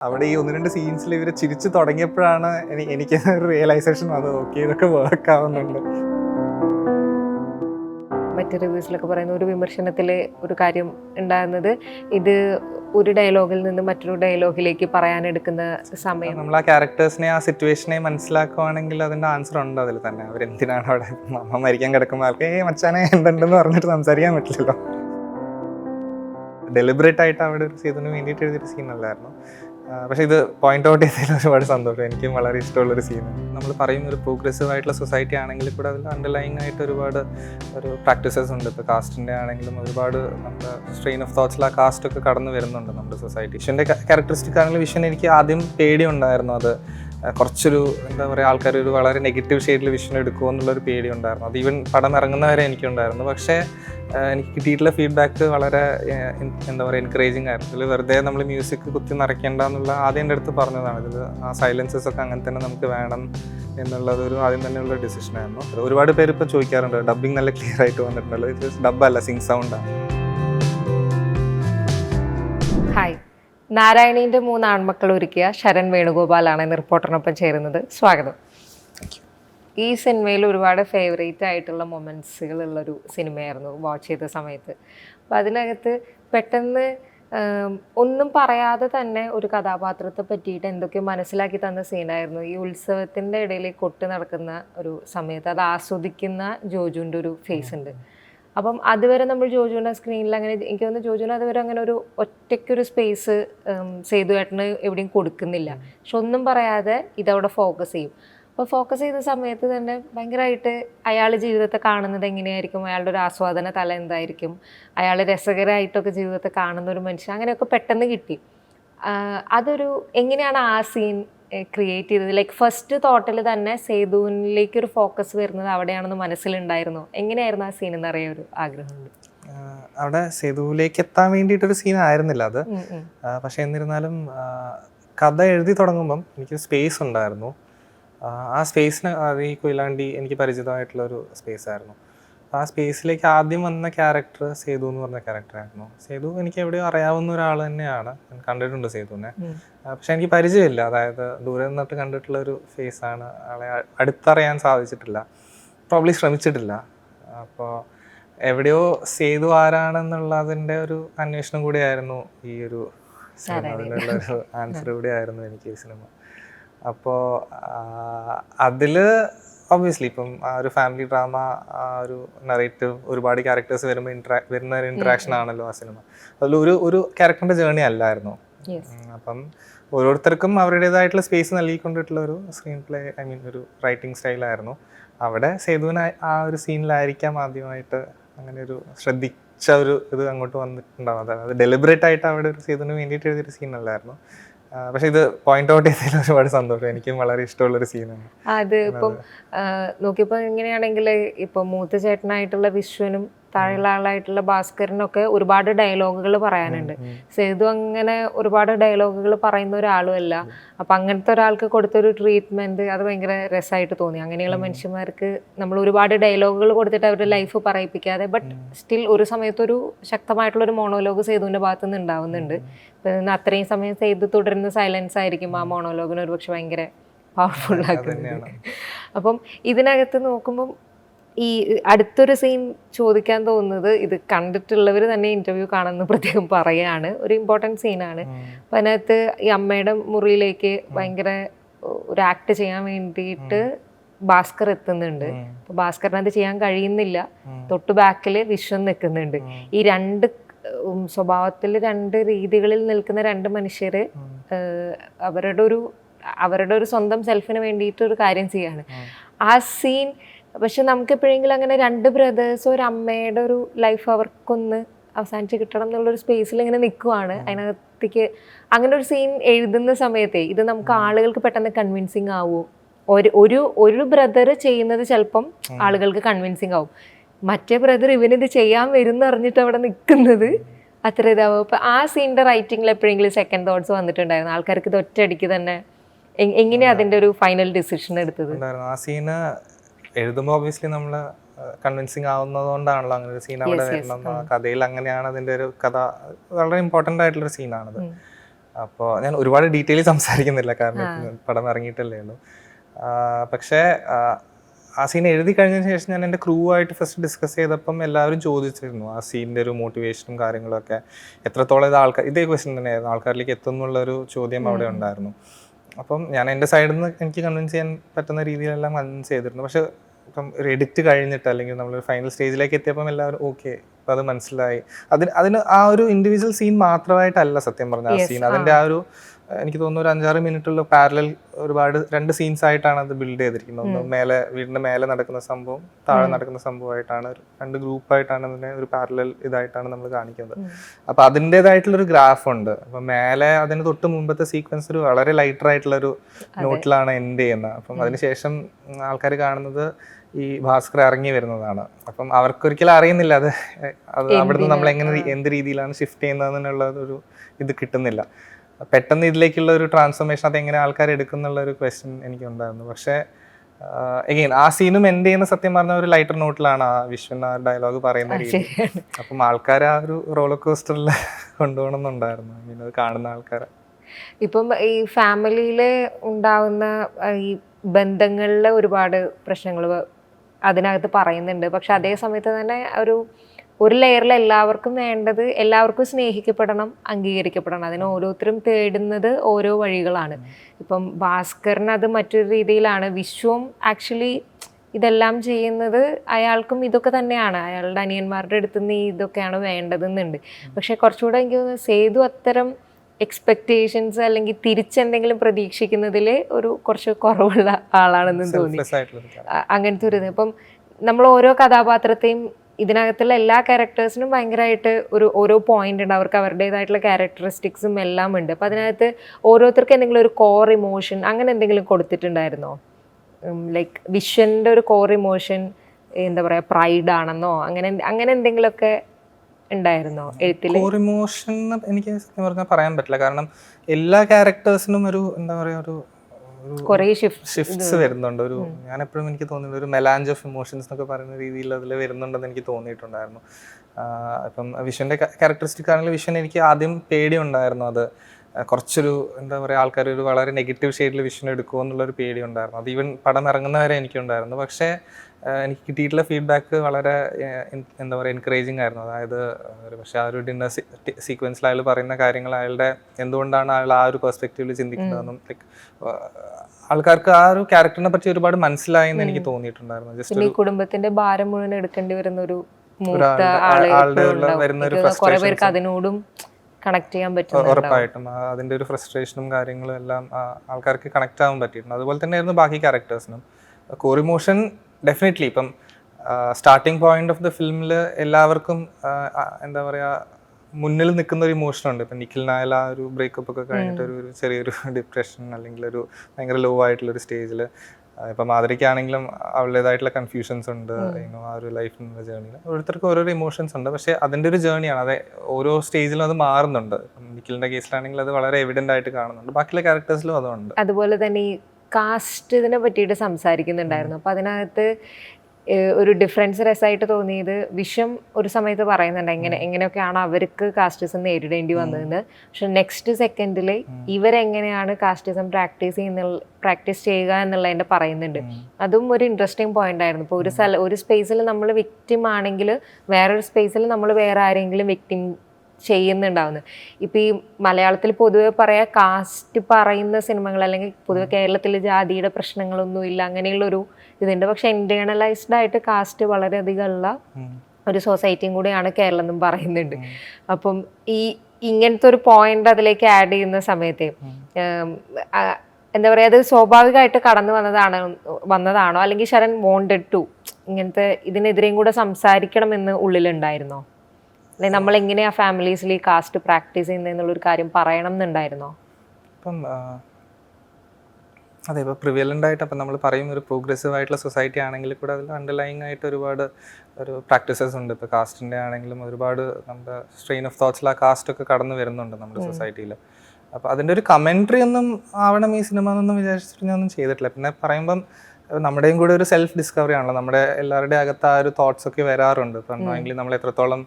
അവിടെ ഈ ഒന്ന് രണ്ട് സീൻസിൽ ഇവർ ചിരിച്ചു തുടങ്ങിയപ്പോഴാണ് എനിക്ക് ഒരു റിയലൈസേഷൻ വന്നത് ഓക്കെ ഇതൊക്കെ വർക്ക് ആവുന്നുണ്ട്. മറ്റ് റിവ്യൂസിലൊക്കെ പറയുന്ന ഒരു വിമർശനത്തിൽ ഒരു കാര്യം ഉണ്ടാകുന്നത് ഇത് ഒരു ഡയലോഗിൽ നിന്ന് മറ്റൊരു ഡയലോഗിലേക്ക് പറയാനെടുക്കുന്ന സമയം. നമ്മൾ ആ ക്യാരക്ടേഴ്സിനെ ആ സിറ്റുവേഷനെ മനസ്സിലാക്കുവാണെങ്കിൽ അതിന്റെ ആൻസർ ഉണ്ട് അതിൽ തന്നെ. അവരെന്തിനാണ് അവിടെ അമ്മ മരിക്കാൻ കിടക്കുമ്പോൾ ആൾക്ക് ഏ മച്ചാനെ എന്തുണ്ടെന്ന് പറഞ്ഞിട്ട് സംസാരിക്കാൻ പറ്റില്ലല്ലോ. ഡെലിബറേറ്റ് ആയിട്ട് അവിടെ ഒരു സീതിന് വേണ്ടിയിട്ട് എഴുതിയൊരു സീൻ അല്ലായിരുന്നു? ആ, പക്ഷേ ഇത് പോയിന്റ് ഔട്ട് ചെയ്തതിൽ ഒരുപാട് സന്തോഷം. എനിക്കും വളരെ ഇഷ്ടമുള്ളൊരു സീനാണ് നമ്മൾ പറയും ഒരു പ്രോഗ്രസീവ് ആയിട്ടുള്ള സൊസൈറ്റി ആണെങ്കിൽ കൂടെ അതിൽ അണ്ടർലൈങ് ആയിട്ട് ഒരുപാട് ഒരു പ്രാക്ടീസസ് ഉണ്ട്. ഇപ്പോൾ കാസ്റ്റിന്റെ ആണെങ്കിലും ഒരുപാട് നമ്മുടെ സ്ട്രെയിൻ ഓഫ് തോട്ട്സിൽ ആ കാസ്റ്റൊക്കെ കടന്നു വരുന്നുണ്ട് നമ്മുടെ സൊസൈറ്റി വിഷന്റെ ക്യാരക്ടറിസ്റ്റിക് ആണെങ്കിലും വിഷൻ എനിക്ക് ആദ്യം പേടിയുണ്ടായിരുന്നു അത് ആ, കുറച്ചൊരു എന്താ പറയുക ആൾക്കാർ ഒരു വളരെ നെഗറ്റീവ് ഷെയ്ഡിൽ വിഷൻ എടുക്കുമോ എന്നുള്ളൊരു പേടി ഉണ്ടായിരുന്നു. അത് ഈവൻ പടം ഇറങ്ങുന്നവരെ എനിക്കുണ്ടായിരുന്നു. പക്ഷേ എനിക്ക് കിട്ടിയിട്ടുള്ള ഫീഡ്ബാക്ക് വളരെ എന്താ പറയുക എൻകറേജിങ് ആയിരുന്നു. ഇതിൽ വെറുതെ നമ്മൾ മ്യൂസിക് കുത്തി നിറയ്ക്കേണ്ട എന്നുള്ള ആദ്യം എന്റെ അടുത്ത് പറഞ്ഞതാണ്. ഇതിൽ ആ സൈലൻസസ് ഒക്കെ അങ്ങനെ തന്നെ നമുക്ക് വേണം എന്നുള്ളത് ഒരു ആദ്യം തന്നെയുള്ള ഡിസിഷൻ ആയിരുന്നു. ഒരുപാട് പേര് ഇപ്പോൾ ചോദിക്കാറുണ്ട് ഡബ്ബിങ് നല്ല ക്ലിയർ ആയിട്ട് വന്നിട്ടുണ്ടല്ലോ. ഇത് ഡബ്ബല്ല സിങ് സൗണ്ടാണ് നാരായണീന്റെ മൂന്ന് ആൺമക്കൾ ഒരുക്കിയ ശരൺ വേണുഗോപാലാണ് ഇന്ന് റിപ്പോർട്ടറിനൊപ്പം ചേരുന്നത്. സ്വാഗതം. ഈ സിനിമയിൽ ഒരുപാട് ഫേവറേറ്റ് ആയിട്ടുള്ള മൊമെൻസുകളുള്ളൊരു സിനിമയായിരുന്നു വാച്ച് ചെയ്ത സമയത്ത്. അപ്പം അതിനകത്ത് പെട്ടെന്ന് ഒന്നും പറയാതെ തന്നെ ഒരു കഥാപാത്രത്തെ പറ്റിയിട്ട് എന്തൊക്കെയോ മനസ്സിലാക്കി തന്ന സീനായിരുന്നു. ഈ ഉത്സവത്തിന്റെ ഇടയിൽ കൊട്ട് നടക്കുന്ന ഒരു സമയത്ത് അത് ആസ്വദിക്കുന്ന ജോജുവിന്റെ ഒരു ഫേസ് ഉണ്ട്. അപ്പം അതുവരെ നമ്മൾ ജോജുവിന്റെ സ്ക്രീനിൽ അങ്ങനെ എനിക്ക് തോന്നുന്നു ജോജുവിന് അതുവരെ അങ്ങനെ ഒരു ഒറ്റയ്ക്കൊരു സ്പേസ് സേതു ഏട്ടന് എവിടെയും കൊടുക്കുന്നില്ല. പക്ഷെ ഒന്നും പറയാതെ ഇതവിടെ ഫോക്കസ് ചെയ്യും. അപ്പോൾ ഫോക്കസ് ചെയ്ത സമയത്ത് തന്നെ ഭയങ്കരമായിട്ട് അയാൾ ജീവിതത്തെ കാണുന്നത് എങ്ങനെയായിരിക്കും? അയാളുടെ ഒരു ആസ്വാദന തല എന്തായിരിക്കും? അയാൾ രസകരമായിട്ടൊക്കെ ജീവിതത്തെ കാണുന്ന ഒരു മനുഷ്യൻ അങ്ങനെയൊക്കെ പെട്ടെന്ന് കിട്ടി. അതൊരു എങ്ങനെയാണ് ആ സീൻ ക്രിയേറ്റ് ചെയ്തത്. ലൈക്ക് ഫസ്റ്റ് തോട്ടിൽ തന്നെ സേതുവിനിലേക്ക് ഒരു ഫോക്കസ് വരുന്നത് അവിടെയാണെന്ന് മനസ്സിലുണ്ടായിരുന്നു. എങ്ങനെയായിരുന്നു ആ സീൻ എന്നറിയാൻ ഒരു ആഗ്രഹമുണ്ട്? അവിടെ സേതുവിലേക്ക് എത്താൻ വേണ്ടിയിട്ടൊരു സീൻ ആയിരുന്നില്ല അത്. പക്ഷെ എന്നിരുന്നാലും കഥ എഴുതി തുടങ്ങുമ്പം എനിക്ക് സ്പേസ് ഉണ്ടായിരുന്നു. ആ സ്പേസിന് അറിയിക്കില്ലാണ്ട് എനിക്ക് പരിചിതമായിട്ടുള്ള ഒരു സ്പേസ് ആയിരുന്നു. ആ സ്പേസിലേക്ക് ആദ്യം വന്ന ക്യാരക്ടർ സേതു എന്ന് പറഞ്ഞ ക്യാരക്ടറായിരുന്നു സേതു എനിക്ക് എവിടെയോ അറിയാവുന്ന ഒരാൾ തന്നെയാണ്. ഞാൻ കണ്ടിട്ടുണ്ട് സേതുവിനെ. പക്ഷെ എനിക്ക് പരിചയമില്ല. അതായത് ദൂരെ നിന്നിട്ട് കണ്ടിട്ടുള്ള ഒരു ഫേസ് ആണ്. ആളെ അടുത്തറിയാൻ സാധിച്ചിട്ടില്ല. പ്രോബ്ലി ശ്രമിച്ചിട്ടില്ല. അപ്പോൾ എവിടെയോ സേതു ആരാണെന്നുള്ളതിന്റെ ഒരു അന്വേഷണം കൂടിയായിരുന്നു ഈ ഒരു സിനിമയിലുള്ള ഒരു ആൻസർ കൂടിയായിരുന്നു എനിക്ക് ഈ സിനിമ അപ്പോൾ അതിൽ ഒബ്വിയസ്ലി ഇപ്പം ആ ഒരു ഫാമിലി ഡ്രാമ ആ ഒരു നറേറ്റീവ് ഒരുപാട് ക്യാരക്ടേഴ്സ് വരുമ്പോൾ ഇൻട്രാ വരുന്ന ഒരു ഇൻട്രാക്ഷൻ ആണല്ലോ ആ സിനിമ അതിൽ ഒരു ഒരു ക്യാരക്ടറിന്റെ ജേണി അല്ലായിരുന്നു? അപ്പം ഓരോരുത്തർക്കും അവരുടേതായിട്ടുള്ള സ്പേസ് നൽകിക്കൊണ്ടിട്ടുള്ള ഒരു സ്ക്രീൻ പ്ലേ ഐ മീൻ ഒരു റൈറ്റിംഗ് സ്റ്റൈലായിരുന്നു അവിടെ സേതുവിന് ആ ഒരു സീനിലായിരിക്കാം ആദ്യമായിട്ട് അങ്ങനെ ഒരു ശ്രദ്ധിച്ച ഒരു ഇത് അങ്ങോട്ട് വന്നിട്ടുണ്ടാവും അതായത് ഡെലിബറേറ്റ് ആയിട്ട് അവിടെ ഒരു സേതുവിന് വേണ്ടിയിട്ട് എഴുതിയൊരു സീൻ അല്ലായിരുന്നു. ആ, പക്ഷെ ഇത് പോയിന്റ് ഔട്ട് ചെയ്തതിൽ ഒരുപാട് സന്തോഷം. എനിക്കും വളരെ ഇഷ്ടമുള്ള ഒരു സീനാണ് അത് ഇപ്പം നോക്കിയപ്പോൾ എങ്ങനെയാണെങ്കിൽ ഇപ്പം മൂത്ത ചേട്ടനായിട്ടുള്ള വിശ്വനും താഴെയുള്ള ആളായിട്ടുള്ള ഭാസ്കരനൊക്കെ ഒരുപാട് ഡയലോഗുകൾ പറയാനുണ്ട്. സേതു അങ്ങനെ ഒരുപാട് ഡയലോഗുകൾ പറയുന്ന ഒരാളും അല്ല അപ്പം അങ്ങനത്തെ ഒരാൾക്ക് കൊടുത്തൊരു ട്രീറ്റ്മെന്റ് അത് ഭയങ്കര രസമായിട്ട് തോന്നി. അങ്ങനെയുള്ള മനുഷ്യന്മാർക്ക് നമ്മൾ ഒരുപാട് ഡയലോഗുകൾ കൊടുത്തിട്ട് അവരുടെ ലൈഫ് പറയിപ്പിക്കാതെ ബട്ട് സ്റ്റിൽ ഒരു സമയത്തൊരു ശക്തമായിട്ടുള്ള ഒരു മോണോലോഗ് സേതുവിന്റെ ഭാഗത്തു നിന്ന് ഉണ്ടാവുന്നുണ്ട് ഇപ്പം അത്രയും സമയം സേതു തുടരുന്ന സൈലൻസ് ആയിരിക്കും ആ മോണോലോഗിന് ഒരുപക്ഷെ ഭയങ്കര പവർഫുൾ ആക്കുന്നത്. അപ്പം ഇതിനകത്ത് നോക്കുമ്പം ഈ അടുത്തൊരു സീൻ ചോദിക്കാൻ തോന്നുന്നത് ഇത് കണ്ടിട്ടുള്ളവർ തന്നെ ഇന്റർവ്യൂ കാണുന്ന പ്രത്യേകം പറയാണ്. ഒരു ഇമ്പോർട്ടന്റ് സീനാണ് അപ്പം അതിനകത്ത് ഈ അമ്മയുടെ മുറിയിലേക്ക് ഭയങ്കര ഒരു ആക്ട് ചെയ്യാൻ വേണ്ടിയിട്ട് ഭാസ്കർ എത്തുന്നുണ്ട്. അപ്പൊ ഭാസ്കറിന് അത് ചെയ്യാൻ കഴിയുന്നില്ല. തൊട്ട് ബാക്കിൽ വിശ്വം നിൽക്കുന്നുണ്ട്. ഈ രണ്ട് സ്വഭാവത്തിൽ രണ്ട് രീതികളിൽ നിൽക്കുന്ന രണ്ട് മനുഷ്യര് അവരുടെ ഒരു അവരുടെ ഒരു സ്വന്തം സെൽഫിന് വേണ്ടിയിട്ട് ഒരു കാര്യം ചെയ്യാണ്. ആ സീൻ പക്ഷെ നമുക്ക് എപ്പോഴെങ്കിലും അങ്ങനെ രണ്ട് ബ്രദേഴ്സ് ഒരു അമ്മയുടെ ഒരു ലൈഫ് അവർക്കൊന്ന് അവസാനിച്ച് കിട്ടണം എന്നുള്ളൊരു സ്പേസിൽ ഇങ്ങനെ നിൽക്കുവാണ് അതിനകത്തേക്ക് അങ്ങനെ ഒരു സീൻ എഴുതുന്ന സമയത്തെ ഇത് നമുക്ക് ആളുകൾക്ക് പെട്ടെന്ന് കൺവിൻസിങ് ആവുമോ ഒരു ഒരു ഒരു ബ്രദർ ചെയ്യുന്നത് ചിലപ്പം ആളുകൾക്ക് കൺവിൻസിങ് ആവും. മറ്റേ ബ്രദർ ഇവനിത് ചെയ്യാൻ വരും എന്ന് അറിഞ്ഞിട്ട് അവിടെ നിൽക്കുന്നത് അത്ര ഇതാവും. അപ്പം ആ സീനിന്റെ റൈറ്റിങ്ങിൽ എപ്പോഴെങ്കിലും സെക്കൻഡ് തോട്ട്സ് വന്നിട്ടുണ്ടായിരുന്നു. ആൾക്കാർക്ക് ഇത് ഒറ്റയടിക്ക് തന്നെ എങ്ങനെയാണ് അതിന്റെ അതിന്റെ ഒരു ഫൈനൽ ഡിസിഷൻ എടുത്തത്? ആ സീന് എഴുതുമ്പോൾ ഒബ്വിയസ്ലി നമ്മൾ കൺവിൻസിങ് ആവുന്നതുകൊണ്ടാണല്ലോ അങ്ങനെ ഒരു സീൻ അവിടെ. വരണം കഥയിൽ അങ്ങനെയാണ് അതിന്റെ ഒരു കഥ. വളരെ ഇമ്പോർട്ടന്റ് ആയിട്ടുള്ളൊരു സീനാണത്. അപ്പോൾ ഞാൻ ഒരുപാട് ഡീറ്റെയിൽ സംസാരിക്കുന്നില്ല കാരണം പടം ഇറങ്ങിയിട്ടല്ലേ ഉള്ളൂ. പക്ഷേ ആ, ആ സീൻ എഴുതി കഴിഞ്ഞതിന് ശേഷം ഞാൻ എന്റെ ക്രൂ ആയിട്ട് ഫസ്റ്റ് ഡിസ്കസ് ചെയ്തപ്പം എല്ലാവരും ചോദിച്ചിരുന്നു ആ സീനിന്റെ ഒരു മോട്ടിവേഷനും കാര്യങ്ങളൊക്കെ എത്രത്തോളം ഇത് ആൾക്കാർ ഇതേ ക്വസ്റ്റ്യൻ തന്നെയായിരുന്നു. ആൾക്കാരിലേക്ക് എത്തുന്നുള്ളൊരു ചോദ്യം അവിടെ ഉണ്ടായിരുന്നു. അപ്പം ഞാൻ എന്റെ സൈഡിൽ നിന്ന് എനിക്ക് കൺവിൻസ് ചെയ്യാൻ പറ്റുന്ന രീതിയിലെല്ലാം കൺവിൻസ് ചെയ്തിരുന്നു. പക്ഷേ ഇപ്പം ഒരു എഡിറ്റ് കഴിഞ്ഞിട്ട് അല്ലെങ്കിൽ നമ്മൾ ഫൈനൽ സ്റ്റേജിലേക്ക് എത്തിയപ്പം എല്ലാവരും ഓക്കെ അപ്പം അത് മനസ്സിലായി. അതിന് അതിന് ആ ഒരു ഇൻഡിവിജ്വൽ സീൻ മാത്രമായിട്ടല്ല സത്യം പറഞ്ഞ ആ സീൻ അതിന്റെ ആ ഒരു എനിക്ക് തോന്നുന്നു ഒരു അഞ്ചാറ് മിനിറ്റുള്ള പാരലൽ ഒരുപാട് രണ്ട് സീൻസ് ആയിട്ടാണ് അത് ബിൽഡ് ചെയ്തിരിക്കുന്നത്. ഒന്ന് മേലെ വീടിന്റെ മേലെ നടക്കുന്ന സംഭവം താഴെ നടക്കുന്ന സംഭവമായിട്ടാണ് രണ്ട് ഗ്രൂപ്പായിട്ടാണ് അതിനെ ഒരു പാരലൽ ഇതായിട്ടാണ് നമ്മൾ കാണിക്കുന്നത്. അപ്പൊ അതിന്റെതായിട്ടുള്ള ഒരു ഗ്രാഫ് ഉണ്ട്. അപ്പൊ മേലെ അതിന് തൊട്ട് മുമ്പത്തെ സീക്വൻസ് ഒരു വളരെ ലൈറ്റർ ആയിട്ടുള്ള ഒരു നോട്ടിലാണ് എൻഡ് ചെയ്യുന്നത്. അപ്പം അതിനുശേഷം ആൾക്കാർ കാണുന്നത് ഈ ഭാസ്കർ ഇറങ്ങി വരുന്നതാണ്. അപ്പം അവർക്കൊരിക്കലും അറിയുന്നില്ല അത് അത് അവിടുന്ന് നമ്മൾ എങ്ങനെ എന്ത് രീതിയിലാണ് ഷിഫ്റ്റ് ചെയ്യുന്നതെന്നുള്ള ഒരു ഇത് കിട്ടുന്നില്ല. പെട്ടെന്ന് ഇതിലേക്കുള്ള ഒരു ട്രാൻസ്ഫോർമേഷൻ അത് എങ്ങനെ ആൾക്കാർ എടുക്കുന്നുള്ള ഒരു ക്വസ്റ്റ്യൻ എനിക്കുണ്ടായിരുന്നു. പക്ഷേ എഗെയിൻ ആ സീനും എൻഡ് ചെയ്യുന്ന സത്യം പറഞ്ഞ ഒരു ലൈറ്റർ നോട്ടിലാണ് ആ വിശ്വൻ ആ ഡയലോഗ് പറയുന്ന രീതി. അപ്പം ആൾക്കാർ ആ ഒരു റോളർ കോസ്റ്ററിൽ കൊണ്ടുപോകണമെന്നുണ്ടായിരുന്നു. ഐ മീൻ അത് കാണുന്ന ആൾക്കാരെ. ഇപ്പം ഈ ഫാമിലിയിൽ ഉണ്ടാവുന്ന ഈ ബന്ധങ്ങളിലെ ഒരുപാട് പ്രശ്നങ്ങൾ അതിനകത്ത് പറയുന്നുണ്ട്. പക്ഷെ അതേ സമയത്ത് തന്നെ ഒരു ഒരു ലെയറിൽ എല്ലാവർക്കും വേണ്ടത് എല്ലാവർക്കും സ്നേഹിക്കപ്പെടണം അംഗീകരിക്കപ്പെടണം. അതിന് ഓരോരുത്തരും തേടുന്നത് ഓരോ വഴികളാണ്. ഇപ്പം ഭാസ്കറിന് അത് മറ്റൊരു രീതിയിലാണ്. വിശ്വം ആക്ച്വലി ഇതെല്ലാം ചെയ്യുന്നത് അയാൾക്കും ഇതൊക്കെ തന്നെയാണ്. അയാളുടെ അനിയന്മാരുടെ അടുത്ത് നിന്ന് ഇതൊക്കെയാണ് വേണ്ടതെന്നുണ്ട്. പക്ഷേ കുറച്ചുകൂടെ എനിക്ക് തോന്നുന്നു സേതു അത്തരം എക്സ്പെക്ടേഷൻസ് അല്ലെങ്കിൽ തിരിച്ചെന്തെങ്കിലും പ്രതീക്ഷിക്കുന്നതിൽ ഒരു കുറച്ച് കുറവുള്ള ആളാണെന്ന് തോന്നി. അങ്ങനത്തെ ഒരു ഇത്. ഇപ്പം നമ്മൾ ഓരോ കഥാപാത്രത്തെയും ഇതിനകത്തുള്ള എല്ലാ ക്യാരക്ടേഴ്സിനും ഭയങ്കരമായിട്ട് ഒരു ഓരോ പോയിന്റ് ഉണ്ട്. അവർക്ക് അവരുടേതായിട്ടുള്ള ക്യാരക്ടറിസ്റ്റിക്സും എല്ലാം ഉണ്ട്. അപ്പം അതിനകത്ത് ഓരോരുത്തർക്ക് എന്തെങ്കിലും ഒരു കോർ ഇമോഷൻ അങ്ങനെ എന്തെങ്കിലും കൊടുത്തിട്ടുണ്ടായിരുന്നോ? ലൈക്ക് വിഷന്റെ ഒരു കോർ ഇമോഷൻ എന്താ പറയുക പ്രൈഡ് ആണെന്നോ? അങ്ങനെ അങ്ങനെ എന്തെങ്കിലുമൊക്കെ ഉണ്ടായിരുന്നോ? എഴുത്തിൽ കോർ ഇമോഷൻ എനിക്ക് സത്യം പറഞ്ഞാൽ പറയാൻ പറ്റില്ല. കാരണം എല്ലാ ക്യാരക്ടേഴ്സിനും ഒരു എന്താ പറയാ ഒരു ഒരു കുറേ ഷിഫ്റ്റ്സ് വരുന്നുണ്ട്. ഒരു ഞാൻ എപ്പോഴും എനിക്ക് തോന്നുന്നത് ഒരു മെലാഞ്ച് ഓഫ് ഇമോഷൻസ് എന്നൊക്കെ പറയുന്ന രീതിയിൽ അതിൽ വരുന്നുണ്ടെന്ന് എനിക്ക് തോന്നിയിട്ടുണ്ടായിരുന്നു. അപ്പം ഇപ്പം വിഷന്റെ ക്യാരക്ടറിസ്റ്റിക് ആണെങ്കിൽ വിഷൻ എനിക്ക് ആദ്യം പേടി ഉണ്ടായിരുന്നു അത് കുറച്ചൊരു എന്താ പറയുക ആൾക്കാർ ഒരു വളരെ നെഗറ്റീവ് ഷെയ്ഡിൽ വിഷൻ എടുക്കുമോ എന്നുള്ളൊരു പേടി ഉണ്ടായിരുന്നു അത് ഈവൻ പടം ഇറങ്ങുന്നവരെ എനിക്കുണ്ടായിരുന്നു. പക്ഷേ എനിക്ക് കിട്ടിയിട്ടുള്ള ഫീഡ്ബാക്ക് വളരെ എന്താ പറയുക എൻകറേജിങ് ആയിരുന്നു. അതായത് ഒരു പക്ഷേ ആ ഒരു ഡിന്നർ സീക്വൻസിൽ അയാൾ പറയുന്ന കാര്യങ്ങൾ അയാളുടെ എന്തുകൊണ്ടാണ് അയാൾ ആ ഒരു പെർസ്പെക്റ്റീവിൽ ചിന്തിക്കുന്നതെന്നും ലൈക്ക് ആൾക്കാർക്ക് ആ ഒരു ക്യാരക്ടറിനെ പറ്റി ഒരുപാട് മനസ്സിലായി എന്ന് എനിക്ക് തോന്നിയിട്ടുണ്ടായിരുന്നു. ജസ്റ്റ് കുടുംബത്തിന്റെ ഭാരം മുഴുവൻ എടുക്കേണ്ടി വരുന്ന ഒരു വരുന്ന ഒരു ഫ്രസ്ട്രേഷൻ അതിനോടും കണക്ട് ചെയ്യാൻ ഉറപ്പായിട്ടും. അതിന്റെ ഒരു ഫ്രസ്ട്രേഷനും കാര്യങ്ങളും എല്ലാം ആൾക്കാർക്ക് കണക്ട് ആവാൻ പറ്റിയിട്ടുണ്ട്. അതുപോലെ തന്നെയായിരുന്നു ബാക്കി ക്യാരക്ടേഴ്സിനും കോറിമോഷൻ ഡെഫിനറ്റ്ലി ഇപ്പം സ്റ്റാർട്ടിങ് പോയിന്റ് ഓഫ് ദ ഫിലിമിൽ എല്ലാവർക്കും എന്താ പറയുക മുന്നിൽ നിൽക്കുന്ന ഒരു ഇമോഷൻ ഉണ്ട്. ഇപ്പം നിഖിൽ നായൽ ആ ഒരു ബ്രേക്കപ്പ് ഒക്കെ കഴിഞ്ഞിട്ട് ഒരു ചെറിയൊരു ഡിപ്രഷൻ അല്ലെങ്കിൽ ഒരു ഭയങ്കര ലോ ആയിട്ടുള്ള ഒരു സ്റ്റേജിൽ ഇപ്പം മാതിരിക്കാണെങ്കിലും അവളുടേതായിട്ടുള്ള കൺഫ്യൂഷൻസ് ഉണ്ട്. ആ ഒരു ലൈഫിനുള്ള ജേണിയിൽ ഓരോരുത്തർക്കും ഓരോരോ ഇമോഷൻസ് ഉണ്ട്. പക്ഷേ അതിന്റെ ഒരു ജേണിയാണ് അത് ഓരോ സ്റ്റേജിലും അത് മാറുന്നുണ്ട്. ഇപ്പം നിഖിലിന്റെ കേസിലാണെങ്കിൽ അത് വളരെ എവിഡന്റ് ആയിട്ട് കാണുന്നുണ്ട്. ബാക്കിയുള്ള ക്യാരക്ടേഴ്സിലും അതുണ്ട്. അതുപോലെ തന്നെ ഈ കാസ്റ്റ് ഇതിനെ പറ്റിയിട്ട് സംസാരിക്കുന്നുണ്ടായിരുന്നു. അപ്പോൾ അതിനകത്ത് ഒരു ഡിഫറൻസ് രസമായിട്ട് തോന്നിയത് വിഷം ഒരു സമയത്ത് പറയുന്നുണ്ട് എങ്ങനെ എങ്ങനെയൊക്കെയാണ് അവർക്ക് കാസ്റ്റിസം നേരിടേണ്ടി വന്നതെന്ന്? പക്ഷെ നെക്സ്റ്റ് സെക്കൻഡിൽ ഇവരെങ്ങനെയാണ് കാസ്റ്റിസം പ്രാക്ടീസ് ചെയ്യുന്ന പ്രാക്ടീസ് ചെയ്യുക എന്നുള്ളതിന്റെ പറയുന്നുണ്ട്. അതും ഒരു ഇൻട്രസ്റ്റിംഗ് പോയിന്റ് ആയിരുന്നു. ഇപ്പോൾ ഒരു സ്ഥലം ഒരു സ്പേസിൽ നമ്മൾ വിക്റ്റിം ആണെങ്കിൽ വേറൊരു സ്പേസിൽ നമ്മൾ വേറെ ആരെങ്കിലും വിക്റ്റിം ചെയ്യുന്നുണ്ടാവുന്നത്. ഇപ്പം ഈ മലയാളത്തിൽ പൊതുവെ പറയാ കാസ്റ്റ് പറയുന്ന സിനിമകൾ അല്ലെങ്കിൽ പൊതുവെ കേരളത്തിൽ ജാതിയുടെ പ്രശ്നങ്ങളൊന്നും ഇല്ല. അങ്ങനെയുള്ളൊരു ഇതുണ്ട്. പക്ഷെ ഇന്റേണലൈസ്ഡ് ആയിട്ട് കാസ്റ്റ് വളരെയധികം ഉള്ള ഒരു സൊസൈറ്റിയും കൂടിയാണ് കേരളം എന്നും പറയുന്നുണ്ട്. അപ്പം ഈ ഇങ്ങനത്തെ ഒരു പോയിന്റ് അതിലേക്ക് ആഡ് ചെയ്യുന്ന സമയത്തെ എന്താ പറയുക അത് സ്വാഭാവികമായിട്ട് കടന്നു വന്നതാണ് വന്നതാണോ? അല്ലെങ്കിൽ ശരൺ വോണ്ടഡ് ടു ഇങ്ങനത്തെ ഇതിനെതിരെയും കൂടെ സംസാരിക്കണമെന്ന് ഉള്ളിലുണ്ടായിരുന്നോ? അല്ലെങ്കിൽ നമ്മൾ എങ്ങനെയാ ഫാമിലീസിൽ ഈ കാസ്റ്റ് പ്രാക്ടീസ് ചെയ്യുന്നതെന്നുള്ളൊരു കാര്യം പറയണം എന്നുണ്ടായിരുന്നോ? ഇപ്പം അതെ ഇപ്പോൾ പ്രിവലന്റ് ആയിട്ട് അപ്പം നമ്മൾ പറയും ഒരു പ്രോഗ്രസീവ് ആയിട്ടുള്ള സൊസൈറ്റി ആണെങ്കിൽ കൂടെ അതിൽ അണ്ടർലൈങ് ആയിട്ട് ഒരുപാട് ഒരു പ്രാക്ടീസസ് ഉണ്ട്. ഇപ്പോൾ കാസ്റ്റിന്റെ ആണെങ്കിലും ഒരുപാട് നമ്മുടെ സ്ട്രെയിൻ ഓഫ് തോട്ട്സിൽ ആ കാസ്റ്റ് ഒക്കെ കടന്നു വരുന്നുണ്ട് നമ്മുടെ സൊസൈറ്റിയിൽ അപ്പോൾ അതിന്റെ ഒരു കമൻട്രി ഒന്നും ആവണം ഈ സിനിമ എന്നൊന്നും വിചാരിച്ചിട്ട് ഞാൻ ഒന്നും ചെയ്തിട്ടില്ല. പിന്നെ പറയുമ്പം നമ്മുടെയും കൂടെ ഒരു സെൽഫ് ഡിസ്കവറി ആണല്ലോ. നമ്മുടെ എല്ലാവരുടെയും അകത്ത് ആ ഒരു തോട്ട്സ് ഒക്കെ വരാറുണ്ട്. ഇപ്പം എങ്കിൽ നമ്മൾ എത്രത്തോളം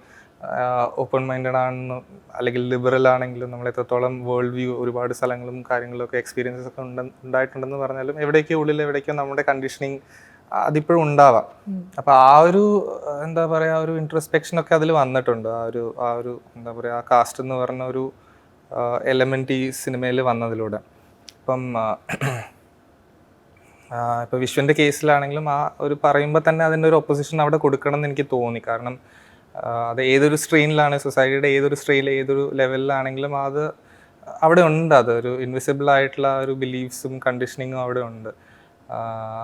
ഓപ്പൺ മൈൻഡഡ് ആണെന്ന് അല്ലെങ്കിൽ ലിബറൽ ആണെങ്കിലും നമ്മൾ എത്രത്തോളം വേൾഡ് വ്യൂ ഒരുപാട് സ്ഥലങ്ങളും കാര്യങ്ങളും ഒക്കെ എക്സ്പീരിയൻസസ് ഒക്കെ ഉണ്ട് ഉണ്ടായിട്ടുണ്ടെന്ന് പറഞ്ഞാലും എവിടേക്കോ ഉള്ളിൽ എവിടേക്കോ നമ്മുടെ കണ്ടീഷനിങ് അതിപ്പോഴും ഉണ്ടാവാം. അപ്പൊ ആ ഒരു എന്താ പറയാ ഒരു ഇൻട്രസ്പെക്ഷൻ ഒക്കെ അതിൽ വന്നിട്ടുണ്ട്. ആ ഒരു ആ ഒരു എന്താ പറയാ ആ കാസ്റ്റ് എന്ന് പറഞ്ഞ ഒരു എലമെന്റ് ഈ സിനിമയിൽ വന്നതിലൂടെ. ഇപ്പം ഇപ്പൊ വിശ്വന്റെ കേസിലാണെങ്കിലും ആ ഒരു പറയുമ്പോൾ തന്നെ അതിന്റെ ഒരു ഒപ്പോസിഷൻ അവിടെ കൊടുക്കണം എന്ന് എനിക്ക് തോന്നി. കാരണം അത് ഏതൊരു സ്ട്രെയിനിലാണ് സൊസൈറ്റിയുടെ ഏതൊരു സ്ട്രെയിൽ ഏതൊരു ലെവലിലാണെങ്കിലും അത് അവിടെ ഉണ്ട്. അത് ഒരു ഇൻവിസിബിൾ ആയിട്ടുള്ള ഒരു ബിലീഫ്സും കണ്ടീഷനിങ്ങും അവിടെ ഉണ്ട്.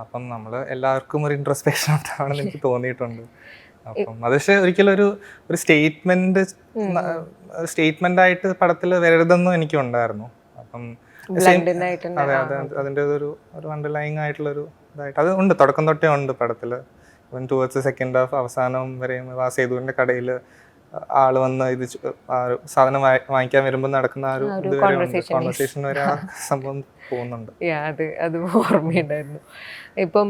അപ്പം നമ്മൾ എല്ലാവർക്കും ഒരു ഇൻട്രസ്പെക്ഷൻ ഉണ്ടാവണമെന്ന് എനിക്ക് തോന്നിയിട്ടുണ്ട്. അപ്പം അത് പക്ഷേ ഒരിക്കലും ഒരു ഒരു സ്റ്റേറ്റ്മെന്റ് സ്റ്റേറ്റ്മെന്റ് ആയിട്ട് പടത്തിൽ വരരുതെന്നും എനിക്കുണ്ടായിരുന്നു. അപ്പം ബ്ലണ്ടൻ അതെ അതെ അതിന്റെ ഒരു ഒരു അണ്ടർലൈങ് ആയിട്ടുള്ള ഒരു ഇതായിട്ട് അത് ഉണ്ട് തുടക്കം തൊട്ടേ ഉണ്ട് പടത്തിൽ ഇവൻ ടുവേർഡ്സ് സെക്കൻഡ് ഹാഫ് അവസാനം വരെയും ആ സേതുവിന്റെ കടയിൽ ആൾ വന്ന് ഇത് സാധനം വാങ്ങിക്കാൻ വരുമ്പോൾ നടക്കുന്ന ആ ഒരു ഇത് കോൺവെർസേഷൻ വരെ ആ സംഭവം പോകുന്നുണ്ട്. അത് അത് ഓർമ്മയുണ്ടായിരുന്നു. ഇപ്പം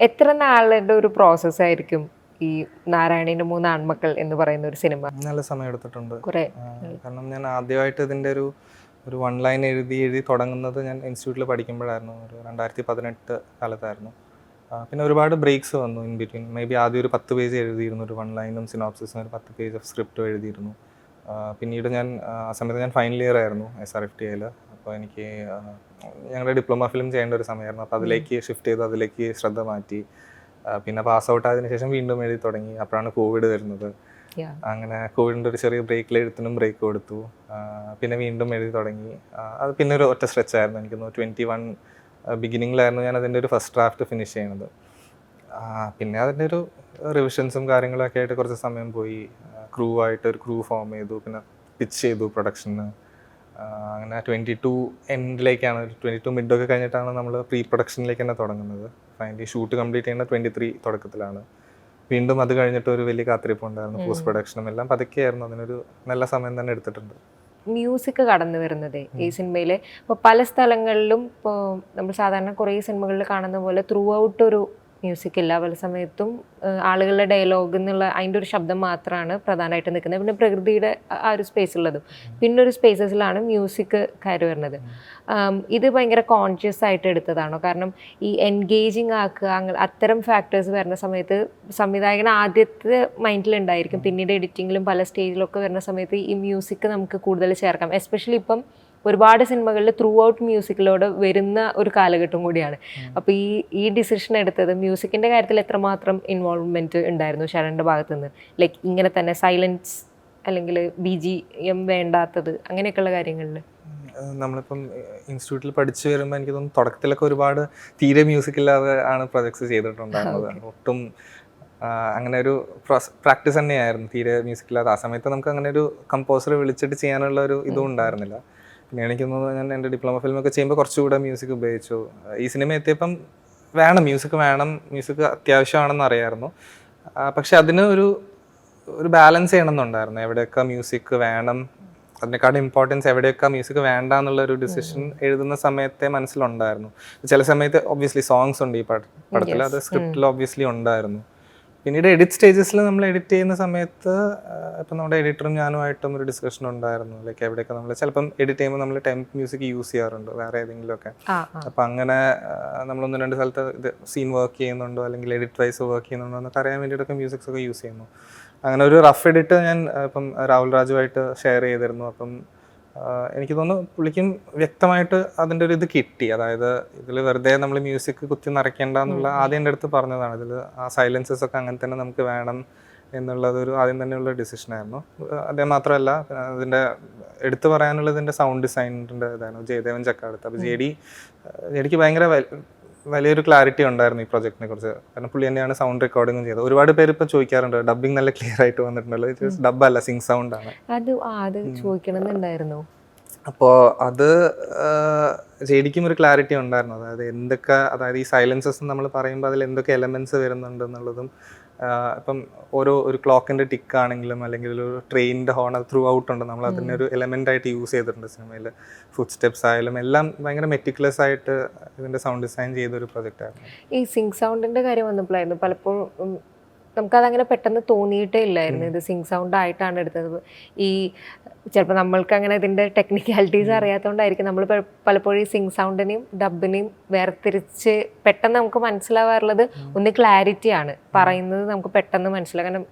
എത്ര നാളുടെ ഒരു പ്രോസസ് ആയിരിക്കും ഈ നാരായണീന്റെ മൂന്ന് ആൺമക്കൾ എന്ന് പറയുന്ന ഒരു സിനിമ? നല്ല സമയം എടുത്തിട്ടുണ്ട്. കാരണം ഞാൻ ആദ്യമായിട്ട് ഇതിന്റെ ഒരു ഒരു വൺ ലൈൻ എഴുതി എഴുതി തുടങ്ങുന്നത് ഞാൻ ഇൻസ്റ്റിറ്റ്യൂട്ടിൽ പഠിക്കുമ്പോഴായിരുന്നു. ഒരു രണ്ടായിരത്തി പതിനെട്ട് കാലത്തായിരുന്നു. പിന്നെ ഒരുപാട് ബ്രേക്സ് വന്നു ഇൻ ബിറ്റ്വീൻ മേ ബി ആദ്യം ഒരു പത്ത് പേജ് എഴുതിയിരുന്നു ഒരു വൺ ലൈനും സിനോപ്സിസും ഒരു പത്ത് പേജ് ഓഫ് സ്ക്രിപ്റ്റും എഴുതിയിരുന്നു. പിന്നീട് ഞാൻ ആ സമയത്ത് ഞാൻ ഫൈനൽ ഇയർ ആയിരുന്നു എസ് ആർ എഫ് ടി ഐയിൽ അപ്പോൾ എനിക്ക് ഞങ്ങളുടെ ഡിപ്ലോമ ഫിലിം ചെയ്യേണ്ട ഒരു സമയമായിരുന്നു. അപ്പോൾ അതിലേക്ക് ഷിഫ്റ്റ് ചെയ്ത് അതിലേക്ക് ശ്രദ്ധ മാറ്റി. പിന്നെ പാസ് ഔട്ട് ആയതിനു ശേഷം വീണ്ടും എഴുതി തുടങ്ങി. അപ്പോഴാണ് കോവിഡ് വരുന്നത്. അങ്ങനെ കോവിഡിന്റെ ഒരു ചെറിയ ബ്രേക്കിൽ എഴുത്തിനും ബ്രേക്ക് കൊടുത്തു. പിന്നെ വീണ്ടും എഴുതി തുടങ്ങി. അത് പിന്നെ ഒരു ഒറ്റ സ്ട്രെച്ച് ആയിരുന്നു. എനിക്ക് ട്വന്റി വൺ ബിഗിനിങ്ങിലായിരുന്നു ഞാൻ അതിന്റെ ഒരു ഫസ്റ്റ് ഡ്രാഫ്റ്റ് ഫിനിഷ് ചെയ്യുന്നത് പിന്നെ അതിന്റെ ഒരു റിവിഷൻസും കാര്യങ്ങളൊക്കെ ആയിട്ട് കുറച്ച് സമയം പോയി. ക്രൂ ആയിട്ട് ഒരു ക്രൂ ഫോം ചെയ്തു. പിന്നെ പിച്ച് ചെയ്തു പ്രൊഡക്ഷന് അങ്ങനെ ട്വന്റി ടു എൻഡിലേക്കാണ് ട്വന്റി ടു മിഡൊക്കെ കഴിഞ്ഞിട്ടാണ് നമ്മൾ പ്രീ പ്രൊഡക്ഷനിലേക്ക് തന്നെ തുടങ്ങുന്നത്. ഫൈനലി ഷൂട്ട് കംപ്ലീറ്റ് ചെയ്യുന്ന ട്വന്റി ത്രീ തുടക്കത്തിലാണ്. വീണ്ടും അത് കഴിഞ്ഞിട്ട് ഒരു വലിയ കാത്തിരിപ്പ് ഉണ്ടായിരുന്നു പോസ്റ്റ് പ്രൊഡക്ഷനും എല്ലാം പതുക്കെയായിരുന്നു. അതിനൊരു നല്ല സമയം തന്നെ എടുത്തിട്ടുണ്ട്. മ്യൂസിക് കടന്നു വരുന്നത്. ഈ സിനിമയിൽ ഇപ്പോൾ പല സ്ഥലങ്ങളിലും ഇപ്പോൾ നമ്മൾ സാധാരണ കുറേ സിനിമകളിൽ കാണുന്ന പോലെ ത്രൂ ഔട്ട് ഒരു മ്യൂസിക് ഇല്ല പല സമയത്തും ആളുകളുടെ ഡയലോഗ് എന്നുള്ള അതിന്റെ ഒരു ശബ്ദം മാത്രമാണ് പ്രധാനമായിട്ട് നിൽക്കുന്നത്. പിന്നെ പ്രകൃതിയുടെ ആ- ഒരു സ്പേസ് ഉള്ളതും. പിന്നെ ഒരു സ്പേസസിലാണ് മ്യൂസിക് കയറി വരുന്നത്. ഇത് ഭയങ്കര കോൺഷ്യസ് ആയിട്ട് എടുത്തതാണോ? കാരണം ഈ എൻഗേജിങ് ആക്കുക അങ്ങനെ അത്തരം ഫാക്ടേഴ്സ് വരുന്ന സമയത്ത് സംവിധായകൻ ആദ്യത്തെ മൈൻഡിലുണ്ടായിരിക്കും പിന്നീട് എഡിറ്റിങ്ങിലും പല സ്റ്റേജിലൊക്കെ വരുന്ന സമയത്ത് ഈ മ്യൂസിക് നമുക്ക് കൂടുതൽ ചേർക്കാം. എസ്പെഷ്യലി ഇപ്പം ഒരുപാട് സിനിമകളിൽ ത്രൂ ഔട്ട് മ്യൂസിക്കിലോട് വരുന്ന ഒരു കാലഘട്ടം കൂടിയാണ്. അപ്പോൾ ഈ ഈ ഡിസിഷൻ എടുത്തത് മ്യൂസിക്കിന്റെ കാര്യത്തിൽ എത്രമാത്രം ഇൻവോൾവ്മെന്റ് ഉണ്ടായിരുന്നു ശരണിന്റെ ഭാഗത്തു നിന്ന് ലൈക്ക് ഇങ്ങനെ തന്നെ സൈലൻസ് അല്ലെങ്കിൽ ബി ജി എം വേണ്ടാത്തത് അങ്ങനെയൊക്കെയുള്ള കാര്യങ്ങളിൽ നമ്മളിപ്പം ഇൻസ്റ്റിറ്റ്യൂട്ടിൽ പഠിച്ചു വരുമ്പോൾ എനിക്ക് തോന്നുന്നു തുടക്കത്തിലൊക്കെ ഒരുപാട് തീരെ മ്യൂസിക് ഇല്ലാതെ ആണ് പ്രൊജക്ട്സ് ചെയ്തിട്ടുണ്ടായിരുന്നത്. ഒട്ടും അങ്ങനെ ഒരു പ്രാക്ടീസ് തന്നെയായിരുന്നു. തീരെ മ്യൂസിക് ഇല്ലാതെ ആ സമയത്ത് നമുക്ക് അങ്ങനെ ഒരു കമ്പോസർ വിളിച്ചിട്ട് ചെയ്യാനുള്ള ഒരു ഇതും ഉണ്ടായിരുന്നില്ല. പിന്നെ എനിക്ക് ഞാൻ എന്റെ ഡിപ്ലോമ ഫിലിമൊക്കെ ചെയ്യുമ്പോൾ കുറച്ചുകൂടെ മ്യൂസിക് ഉപയോഗിച്ചു. ഈ സിനിമ എത്തിയപ്പം വേണം മ്യൂസിക് വേണം മ്യൂസിക് അത്യാവശ്യമാണെന്ന് അറിയായിരുന്നു. പക്ഷെ അതിന് ഒരു ഒരു ബാലൻസ് ചെയ്യണമെന്നുണ്ടായിരുന്നു. എവിടെയൊക്കെ മ്യൂസിക് വേണം അതിനേക്കാൾ ഇമ്പോർട്ടൻസ് എവിടെയൊക്കെ മ്യൂസിക് വേണ്ട എന്നുള്ള ഒരു ഡിസിഷൻ എഴുതുന്ന സമയത്തെ മനസ്സിലുണ്ടായിരുന്നു. ചില സമയത്ത് ഒബ്വിയസ്ലി സോങ്സ് ഉണ്ട് ഈ പട- പടത്തിൽ അത് സ്ക്രിപ്റ്റിൽ ഒബ്വിയസ്ലി ഉണ്ടായിരുന്നു. പിന്നീട് എഡിറ്റ് സ്റ്റേജസിൽ നമ്മൾ എഡിറ്റ് ചെയ്യുന്ന സമയത്ത് ഇപ്പം നമ്മുടെ എഡിറ്ററും ഞാനുമായിട്ടും ഒരു ഡിസ്കഷൻ ഉണ്ടായിരുന്നു. ലൈക്ക് എവിടെയൊക്കെ നമ്മൾ ചിലപ്പം എഡിറ്റ് ചെയ്യുമ്പോൾ നമ്മൾ ടെംപ് മ്യൂസിക് യൂസ് ചെയ്യാറുണ്ട് വേറെ ഏതെങ്കിലുമൊക്കെ. അപ്പം അങ്ങനെ നമ്മളൊന്ന് രണ്ട് സ്ഥലത്ത് ഇത് സീൻ വർക്ക് ചെയ്യുന്നുണ്ടോ അല്ലെങ്കിൽ എഡിറ്റ് വൈസ് വർക്ക് ചെയ്യുന്നുണ്ടോ എന്നൊക്കെ അറിയാൻ വേണ്ടിയിട്ടൊക്കെ മ്യൂസിക്സ് ഒക്കെ യൂസ് ചെയ്യുന്നു. അങ്ങനെ ഒരു റഫ് എഡിറ്റ് ഞാൻ ഇപ്പം രാഹുൽ രാജുവായിട്ട് ഷെയർ ചെയ്തിരുന്നു. അപ്പം എനിക്ക് തോന്നുന്നു പുള്ളിക്കും വ്യക്തമായിട്ട് അതിന്റെ ഒരു ഇത് കിട്ടി. അതായത് ഇതിൽ വെറുതെ നമ്മൾ മ്യൂസിക് കുത്തി നിറയ്ക്കേണ്ട എന്നുള്ള ആദ്യം എന്റെ അടുത്ത് പറഞ്ഞതാണ്. ഇതിൽ ആ സൈലൻസസ് ഒക്കെ അങ്ങനെ തന്നെ നമുക്ക് വേണം എന്നുള്ളതൊരു ആദ്യം തന്നെയുള്ള ഡിസിഷനായിരുന്നു അതേ മാത്രമല്ല അതിന്റെ എടുത്തു പറയാനുള്ളത് ഇതിന്റെ സൗണ്ട് ഡിസൈനിന്റെ ഇതാണ് ജയദേവൻ ചക്കാടത്ത്. അപ്പോൾ ജെ ഡി എനിക്ക് ഭയങ്കര വൽ- വലിയൊരു ക്ലാരിറ്റി ഉണ്ടായിരുന്നു ഈ പ്രൊജക്റ്റിനെ കുറിച്ച്. കാരണം പുള്ളി തന്നെയാണ് സൗണ്ട് റെക്കോർഡിങ്ങും ചെയ്തത്. ഒരുപാട് പേര് ഇപ്പോൾ ചോദിക്കാറുണ്ട് ഡബിങ് നല്ല ക്ലിയർ ആയിട്ട് വന്നിട്ടുണ്ടല്ലോ? ഇത് ഡബ് അല്ല സിങ് സൗണ്ട് ആണ്. അത് അത് ചോദിക്കണമെന്നുണ്ടായിരുന്നു. അപ്പോൾ അത് ശരിക്കും ഒരു ക്ലാരിറ്റി ഉണ്ടായിരുന്നു. അതായത് എന്തൊക്കെ അതായത് ഈ സൈലൻസസ് നമ്മൾ പറയുമ്പോൾ അതിൽ എന്തൊക്കെ എലമെന്റ്സ് വരുന്നുണ്ട് എന്നുള്ളതും ആ, ഇപ്പം ഓരോ ഒരു ക്ലോക്കിന്റെ ടിക്ക് ആണെങ്കിലും അല്ലെങ്കിൽ ഒരു ട്രെയിനിന്റെ ഹോൺ അത് ത്രൂ ഔട്ട് ഉണ്ട്. നമ്മൾ അതിനെ ഒരു എലമെന്റ് ആയിട്ട് യൂസ് ചെയ്തിട്ടുണ്ട് സിനിമയിൽ ഫുഡ് സ്റ്റെപ്സ് ആയാലും എല്ലാം ഭയങ്കര മെറ്റിക്കുലസ് ആയിട്ട് ഇതിന്റെ സൗണ്ട് ഡിസൈൻ ചെയ്ത ഒരു പ്രൊജക്റ്റ് ആയിരുന്നു. ഈ സിങ് സൗണ്ടിന്റെ കാര്യം വന്നപ്പോഴായിരുന്നു പലപ്പോഴും നമുക്കതങ്ങനെ പെട്ടെന്ന് തോന്നിയിട്ടേ ഇല്ലായിരുന്നു. ഇത് സിങ് സൗണ്ട് ആയിട്ടാണ് എടുത്തത്. ഈ ചിലപ്പോൾ നമ്മൾക്ക് അങ്ങനെ ഇതിന്റെ ടെക്നിക്കാലിറ്റീസ് അറിയാത്തതുകൊണ്ടായിരിക്കും നമ്മൾ പലപ്പോഴും ഈ സിങ് സൗണ്ടിനെയും ഡബിനെയും വേർതിരിച്ച് പെട്ടെന്ന് നമുക്ക് മനസ്സിലാവാറുള്ളത് ഒന്ന് ക്ലാരിറ്റി ആണ്. പറയുന്നത് നമുക്ക് പെട്ടെന്ന് മനസ്സിലാവും. കാരണം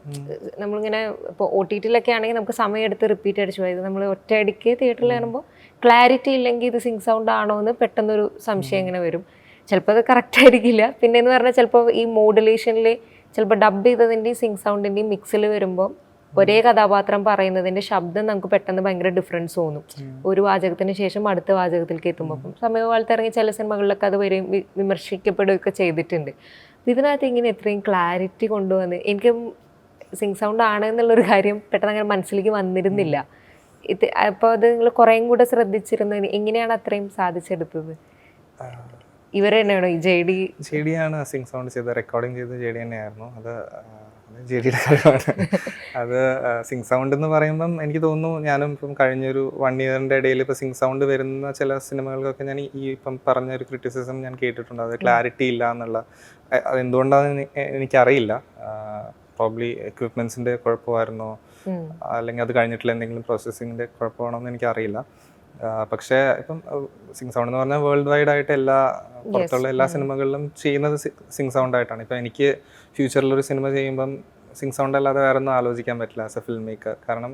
നമ്മളിങ്ങനെ ഇപ്പോൾ ഒ ടി ടിയിലൊക്കെ ആണെങ്കിൽ നമുക്ക് സമയം എടുത്ത് റിപ്പീറ്റ് അടിച്ചു പോയത് നമ്മൾ ഒറ്റയടിക്ക് തിയേറ്ററിൽ കാണുമ്പോൾ ക്ലാരിറ്റി ഇല്ലെങ്കിൽ ഇത് സിങ് സൗണ്ട് ആണോ എന്ന് പെട്ടെന്നൊരു സംശയം ഇങ്ങനെ വരും. ചിലപ്പോൾ അത് കറക്റ്റ് ആയിരിക്കില്ല പിന്നെ എന്ന് പറഞ്ഞാൽ ചിലപ്പോൾ ഈ മോഡുലേഷനിൽ ചിലപ്പോൾ ഡബ് ചെയ്തതിന്റെയും സിങ് സൗണ്ടിന്റെയും മിക്സിൽ വരുമ്പോൾ ഒരേ കഥാപാത്രം പറയുന്നതിന്റെ ശബ്ദം നമുക്ക് പെട്ടെന്ന് ഭയങ്കര ഡിഫറൻസ് തോന്നും. ഒരു വാചകത്തിന് ശേഷം അടുത്ത വാചകത്തിലേക്ക് എത്തുമ്പോൾ അപ്പം സമയകാലത്ത് ഇറങ്ങിയ ചില സിനിമകളിലൊക്കെ അത് വരെയും വിമർശിക്കപ്പെടുകയൊക്കെ ചെയ്തിട്ടുണ്ട്. അപ്പം ഇതിനകത്ത് ഇങ്ങനെ എത്രയും ക്ലാരിറ്റി കൊണ്ടുവന്ന് എനിക്ക് സിങ് സൗണ്ട് ആണ് എന്നുള്ളൊരു കാര്യം പെട്ടെന്ന് അങ്ങനെ മനസ്സിലേക്ക് വന്നിരുന്നില്ല. ഇത് അപ്പോൾ അത് നിങ്ങൾ കുറേയും കൂടെ ശ്രദ്ധിച്ചിരുന്നത് എങ്ങനെയാണ് അത്രയും സാധിച്ചെടുത്തത്? ഇവർ തന്നെയാണോ ഈ ജെ ഡി? ജെ ഡി ആണ് സിംഗ് സൗണ്ട് ചെയ്ത് റെക്കോർഡിങ് ചെയ്ത് ജെ ഡി തന്നെയായിരുന്നു. അത് ജെ ഡിയുടെ കാര്യമാണ് അത് സിംഗ് സൗണ്ട് എന്ന് പറയുമ്പം എനിക്ക് തോന്നുന്നു ഞാനും ഇപ്പം കഴിഞ്ഞൊരു വൺ ഇയറിന്റെ ഇടയിൽ ഇപ്പോൾ സിംഗ് സൗണ്ട് വരുന്ന ചില സിനിമകൾക്കൊക്കെ ഞാൻ ഈ ഇപ്പം പറഞ്ഞ ഒരു ക്രിറ്റിസിസം ഞാൻ കേട്ടിട്ടുണ്ട്. അത് ക്ലാരിറ്റി ഇല്ല എന്നുള്ള അത് എന്തുകൊണ്ടാണെന്ന് എനി- എനിക്കറിയില്ല. പ്രോബ്ലി എക്വിപ്മെൻസിന്റെ കുഴപ്പമായിരുന്നോ? അല്ലെങ്കിൽ അത് കഴിഞ്ഞിട്ടുള്ള എന്തെങ്കിലും പ്രോസസ്സിങ്ങിന്റെ കുഴപ്പമാണോ എന്ന് എനിക്കറിയില്ല. പക്ഷേ ഇപ്പം സിംഗ് സൗണ്ട് എന്ന് പറഞ്ഞാൽ വേൾഡ് വൈഡ് ആയിട്ട് എല്ലാ പുറത്തുള്ള എല്ലാ സിനിമകളിലും ചെയ്യുന്നത് സിംഗ് സൗണ്ട് ആയിട്ടാണ്. ഇപ്പം എനിക്ക് ഫ്യൂച്ചറിൽ ഒരു സിനിമ ചെയ്യുമ്പം സിംഗ് സൗണ്ട് അല്ലാതെ വേറെ ഒന്നും ആലോചിക്കാൻ പറ്റില്ല ആസ് എ ഫിലിം മേക്കർ കാരണം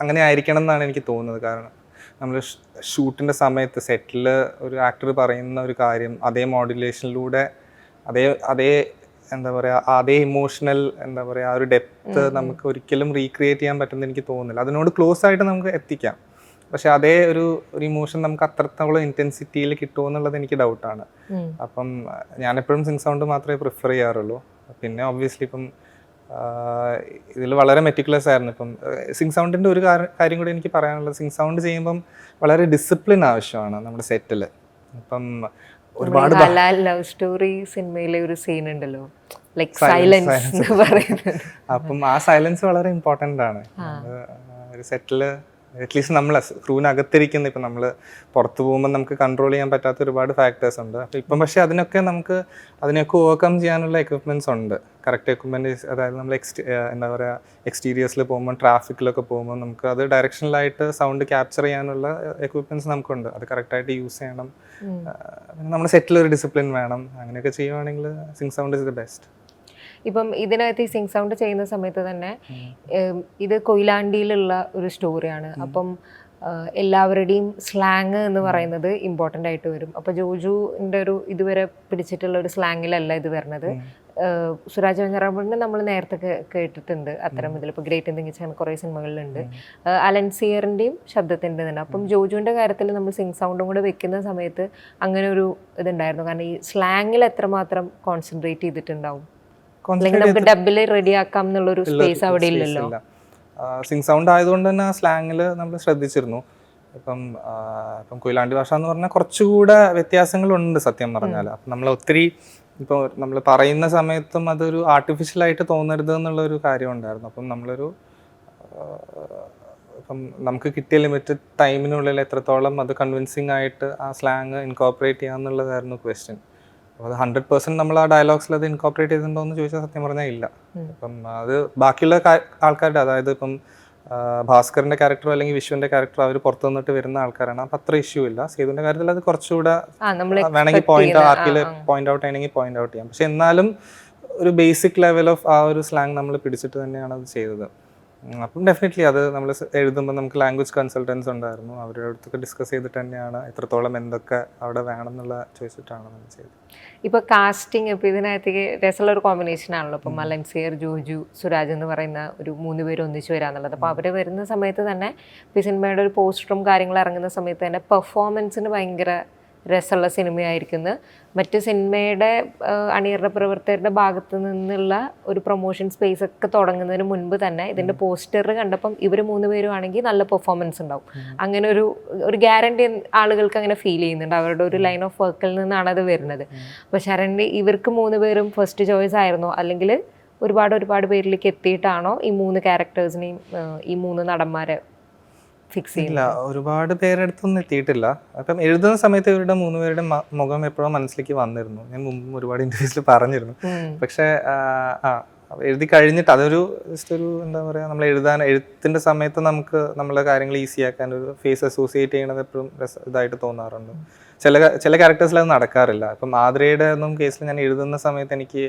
അങ്ങനെ ആയിരിക്കണം എന്നാണ് എനിക്ക് തോന്നുന്നത്. കാരണം നമ്മൾ ഷൂട്ടിന്റെ സമയത്ത് സെറ്റിൽ ഒരു ആക്ടർ പറയുന്ന ഒരു കാര്യം അതേ മോഡുലേഷനിലൂടെ അതേ അതേ എന്താ പറയുക അതേ ഇമോഷണൽ എന്താ പറയുക ആ ഒരു ഡെപ്ത് നമുക്ക് ഒരിക്കലും റീക്രിയേറ്റ് ചെയ്യാൻ പറ്റുമെന്ന് എനിക്ക് തോന്നുന്നില്ല. അതിനോട് ക്ലോസ് ആയിട്ട് നമുക്ക് എത്തിക്കാം. പക്ഷെ അതേ ഒരു ഒരു ഇമോഷൻ നമുക്ക് അത്രത്തോളം ഇന്റൻസിറ്റിയിൽ കിട്ടുമോ എന്നുള്ളത് എനിക്ക് ഡൗട്ടാണ് അപ്പം ഞാൻ എപ്പോഴും സിംഗ് സൗണ്ട് മാത്രമേ പ്രിഫർ ചെയ്യാറുള്ളൂ. പിന്നെ ഒബ്വിയസ്ലി ഇപ്പം ഇതിൽ വളരെ മെറ്റിക്കുലസ് ആയിരുന്നു. ഇപ്പം സിംഗ് സൗണ്ടിന്റെ ഒരു കാര്യം കൂടി എനിക്ക് പറയാനുള്ളത് സിംഗ് സൗണ്ട് ചെയ്യുമ്പം വളരെ ഡിസിപ്ലിൻ ആവശ്യമാണ് നമ്മുടെ സെറ്റിൽ ഇപ്പം ഒരുപാട് ലവ് സ്റ്റോറി സിനിമയിലെ ഒരു സീൻ ഉണ്ടല്ലോ. ലൈക്ക് സൈലൻസ് എന്ന് പറയുന്നത്. അപ്പം ആ സൈലൻസ് വളരെ ഇമ്പോർട്ടന്റ് ആണ്. ഒരു സെറ്റിൽ അറ്റ്ലീസ്റ്റ് നമ്മൾ ക്രൂവിനകത്തിരിക്കുന്ന ഇപ്പം നമ്മൾ പുറത്ത് പോകുമ്പോൾ നമുക്ക് കൺട്രോൾ ചെയ്യാൻ പറ്റാത്ത ഒരുപാട് ഫാക്ടേഴ്സ് ഉണ്ട്. അപ്പം ഇപ്പം പക്ഷേ അതിനൊക്കെ നമുക്ക് അതിനൊക്കെ ഓവർകം ചെയ്യാനുള്ള എക്വിപ്മെന്റ്സ് ഉണ്ട്. കറക്റ്റ് എക്യുപ്മെന്റ് അതായത് നമ്മൾ എക്സ്റ്റ് എന്താ പറയുക എക്സ്റ്റീരിയേഴ്സിൽ പോകുമ്പോൾ ട്രാഫിക്കിലൊക്കെ പോകുമ്പോൾ നമുക്ക് അത് ഡയറക്ഷനിലായിട്ട് സൗണ്ട് ക്യാപ്ചർ ചെയ്യാനുള്ള എക്യുപ്മെന്റ്സ് നമുക്കുണ്ട്. അത് കറക്റ്റായിട്ട് യൂസ് ചെയ്യണം. നമ്മുടെ സെറ്റിൽ ഒരു ഡിസിപ്ലിൻ വേണം. അങ്ങനെയൊക്കെ ചെയ്യുവാണെങ്കിൽ sync sound is the best ഇപ്പം ഇതിനകത്ത് ഈ സിങ് സൗണ്ട് ചെയ്യുന്ന സമയത്ത് തന്നെ ഇത് കൊയിലാണ്ടിയിലുള്ള ഒരു സ്റ്റോറിയാണ്. അപ്പം എല്ലാവരുടെയും സ്ലാങ് എന്ന് പറയുന്നത് ഇമ്പോർട്ടന്റ് ആയിട്ട് വരും. അപ്പോൾ ജോജുവിന്റെ ഒരു ഇതുവരെ പിടിച്ചിട്ടുള്ള ഒരു സ്ലാങ്ങിലല്ല ഇത് വരുന്നത്. സുരാജ് വെഞ്ഞാറാമ്പളിനെ നമ്മൾ നേരത്തെ കേട്ടിട്ടുണ്ട് അത്തരം ഇതിൽ ഇപ്പോൾ ഗ്രേറ്റ് എന്തെങ്കിലും അങ്ങനെ കുറേ സിനിമകളിലുണ്ട്. അലൻസിയറിന്റെയും അലൻ സിയറിന്റെയും ശബ്ദത്തിന്റെ തന്നെ. അപ്പം ജോജുവിന്റെ കാര്യത്തിൽ നമ്മൾ സിങ് സൗണ്ടും കൂടെ വെക്കുന്ന സമയത്ത് അങ്ങനെ ഒരു ഇതുണ്ടായിരുന്നു. കാരണം ഈ സ്ലാങ്ങിൽ എത്രമാത്രം കോൺസെൻട്രേറ്റ് ചെയ്തിട്ടുണ്ടാവും? അല്ലെങ്കിൽ നമുക്ക് ഡബിൽ റെഡിയാക്കാം എന്നുള്ളൊരു സ്പേസ് അവിടെ ഇല്ലല്ലോ. സിംഗ് സൗണ്ട് ആയതുകൊണ്ട് തന്നെ ആ സ്ലാങ്ങിൽ നമ്മൾ ശ്രദ്ധിച്ചിരുന്നു. ഇപ്പം ഇപ്പം കൊയിലാണ്ടി ഭാഷ എന്ന് പറഞ്ഞാൽ കുറച്ചുകൂടെ വ്യത്യാസങ്ങളുണ്ട് സത്യം പറഞ്ഞാൽ അപ്പം നമ്മൾ ഒത്തിരി ഇപ്പോൾ നമ്മൾ പറയുന്ന സമയത്തും അതൊരു ആർട്ടിഫിഷ്യലായിട്ട് തോന്നരുത് എന്നുള്ളൊരു കാര്യം ഉണ്ടായിരുന്നു. അപ്പം നമ്മളൊരു ഇപ്പം നമുക്ക് കിട്ടിയ ലിമിറ്റഡ് ടൈമിനുള്ളിൽ എത്രത്തോളം അത് കൺവിൻസിങ് ആയിട്ട് ആ സ്ലാങ് ഇൻകോപ്പറേറ്റ് ചെയ്യാന്നുള്ളതായിരുന്നു ക്വസ്റ്റ്യൻ അപ്പോൾ അത് ഹൺഡ്രഡ് പെർസെന്റ് നമ്മൾ ആ ഡയലോഗ്സിൽ അത് ഇൻകോപ്പറേറ്റ് ചെയ്തിട്ടുണ്ടോ എന്ന് ചോദിച്ചാൽ സത്യം പറഞ്ഞാൽ ഇല്ല. അപ്പം അത് ബാക്കിയുള്ള ആൾക്കാരുടെ അതായത് ഇപ്പം ഭാസ്കറിന്റെ ക്യാരക്ടറോ അല്ലെങ്കിൽ വിഷുവിന്റെ ക്യാരക്ടറോ അവർ പുറത്തു നിന്നിട്ട് വരുന്ന ആൾക്കാരാണ്. അപ്പം അത്ര ഇഷ്യൂ ഇല്ല. സേതുവിന്റെ കാര്യത്തിൽ അത് കുറച്ചുകൂടെ വേണമെങ്കിൽ പോയിന്റ് ആർക്കിൽ പോയിന്റ് ഔട്ട് ആണെങ്കിൽ പോയിന്റ് ഔട്ട് ചെയ്യാം. പക്ഷെ എന്നാലും ഒരു ബേസിക് ലെവൽ ഓഫ് ആ ഒരു സ്ലാങ് നമ്മൾ പിടിച്ചിട്ട് തന്നെയാണ് അത് ചെയ്തത്. അപ്പം ഡെഫിനറ്റ്ലി അത് നമ്മൾ എഴുതുമ്പോൾ നമുക്ക് ലാംഗ്വേജ് കൺസൾട്ടൻസ് ഉണ്ടായിരുന്നു. അവരുടെ അടുത്തൊക്കെ ഡിസ്കസ് ചെയ്തിട്ട് തന്നെയാണ് എത്രത്തോളം എന്തൊക്കെ അവിടെ വേണം എന്നുള്ള ചോദിച്ചിട്ടാണ് നമ്മൾ ചെയ്തത്. ഇപ്പോൾ കാസ്റ്റിംഗ് ഇപ്പോൾ ഇതിനകത്തേക്ക് രസമുള്ള ഒരു കോമ്പിനേഷൻ ആണല്ലോ. ഇപ്പം മലൻസിയർ ജോജു സുരാജ് എന്ന് പറയുന്ന ഒരു മൂന്ന് പേര് ഒന്നിച്ച് വരാന്നുള്ളത്. അപ്പോൾ അവർ വരുന്ന സമയത്ത് തന്നെ ഇപ്പോൾ സിനിമയുടെ ഒരു പോസ്റ്ററും കാര്യങ്ങളും ഇറങ്ങുന്ന സമയത്ത് തന്നെ പെർഫോമൻസിന് ഭയങ്കര രസമുള്ള സിനിമയായിരിക്കുന്നു മറ്റ് സിനിമയുടെ അണിയറ പ്രവർത്തകരുടെ ഭാഗത്തു നിന്നുള്ള ഒരു പ്രൊമോഷൻ സ്പേസ് ഒക്കെ തുടങ്ങുന്നതിന് മുൻപ് തന്നെ ഇതിന്റെ പോസ്റ്റർ കണ്ടപ്പം ഇവർ മൂന്ന് പേരും ആണെങ്കിൽ നല്ല പെർഫോമൻസ് ഉണ്ടാവും. അങ്ങനെ ഒരു ഒരു ഗ്യാരണ്ടി ആളുകൾക്ക് അങ്ങനെ ഫീൽ ചെയ്യുന്നുണ്ട്. അവരുടെ ഒരു ലൈൻ ഓഫ് വർക്കിൽ നിന്നാണ് അത് വരുന്നത്. അപ്പോൾ ശരണ്യ ഇവർക്ക് മൂന്ന് പേരും ഫസ്റ്റ് ചോയ്സ് ആയിരുന്നോ. അല്ലെങ്കിൽ ഒരുപാട് ഒരുപാട് പേരിലേക്ക് എത്തിയിട്ടാണോ ഈ മൂന്ന് ക്യാരക്ടേഴ്സിനെയും ഈ മൂന്ന് നടന്മാരെ ഫിക്സ് ചെയ്യില്ല ഇല്ല ഒരുപാട് പേരെടുത്തൊന്നും എത്തിയിട്ടില്ല. അപ്പം എഴുതുന്ന സമയത്ത് ഇവരുടെ മൂന്ന് പേരുടെ മുഖം എപ്പോഴും മനസ്സിലേക്ക് വന്നിരുന്നു. ഞാൻ മുമ്പ് ഒരുപാട് ഇന്റർവ്യൂസിൽ പറഞ്ഞിരുന്നു. പക്ഷെ ആ, എഴുതി കഴിഞ്ഞിട്ട് അതൊരു ജസ്റ്റ് ഒരു എന്താ പറയുക നമ്മൾ എഴുതാൻ എഴുത്തിന്റെ സമയത്ത് നമുക്ക് നമ്മളെ കാര്യങ്ങൾ ഈസി ആക്കാൻ ഒരു ഫേസ് അസോസിയേറ്റ് ചെയ്യണത് എപ്പോഴും രസ ഇതായിട്ട് തോന്നാറുണ്ട്. ചില ചില ക്യാരക്ടേഴ്സിൽ അത് നടക്കാറില്ല. അപ്പം ആദ്രയുടെ ഒന്നും കേസിൽ ഞാൻ എഴുതുന്ന സമയത്ത് എനിക്ക്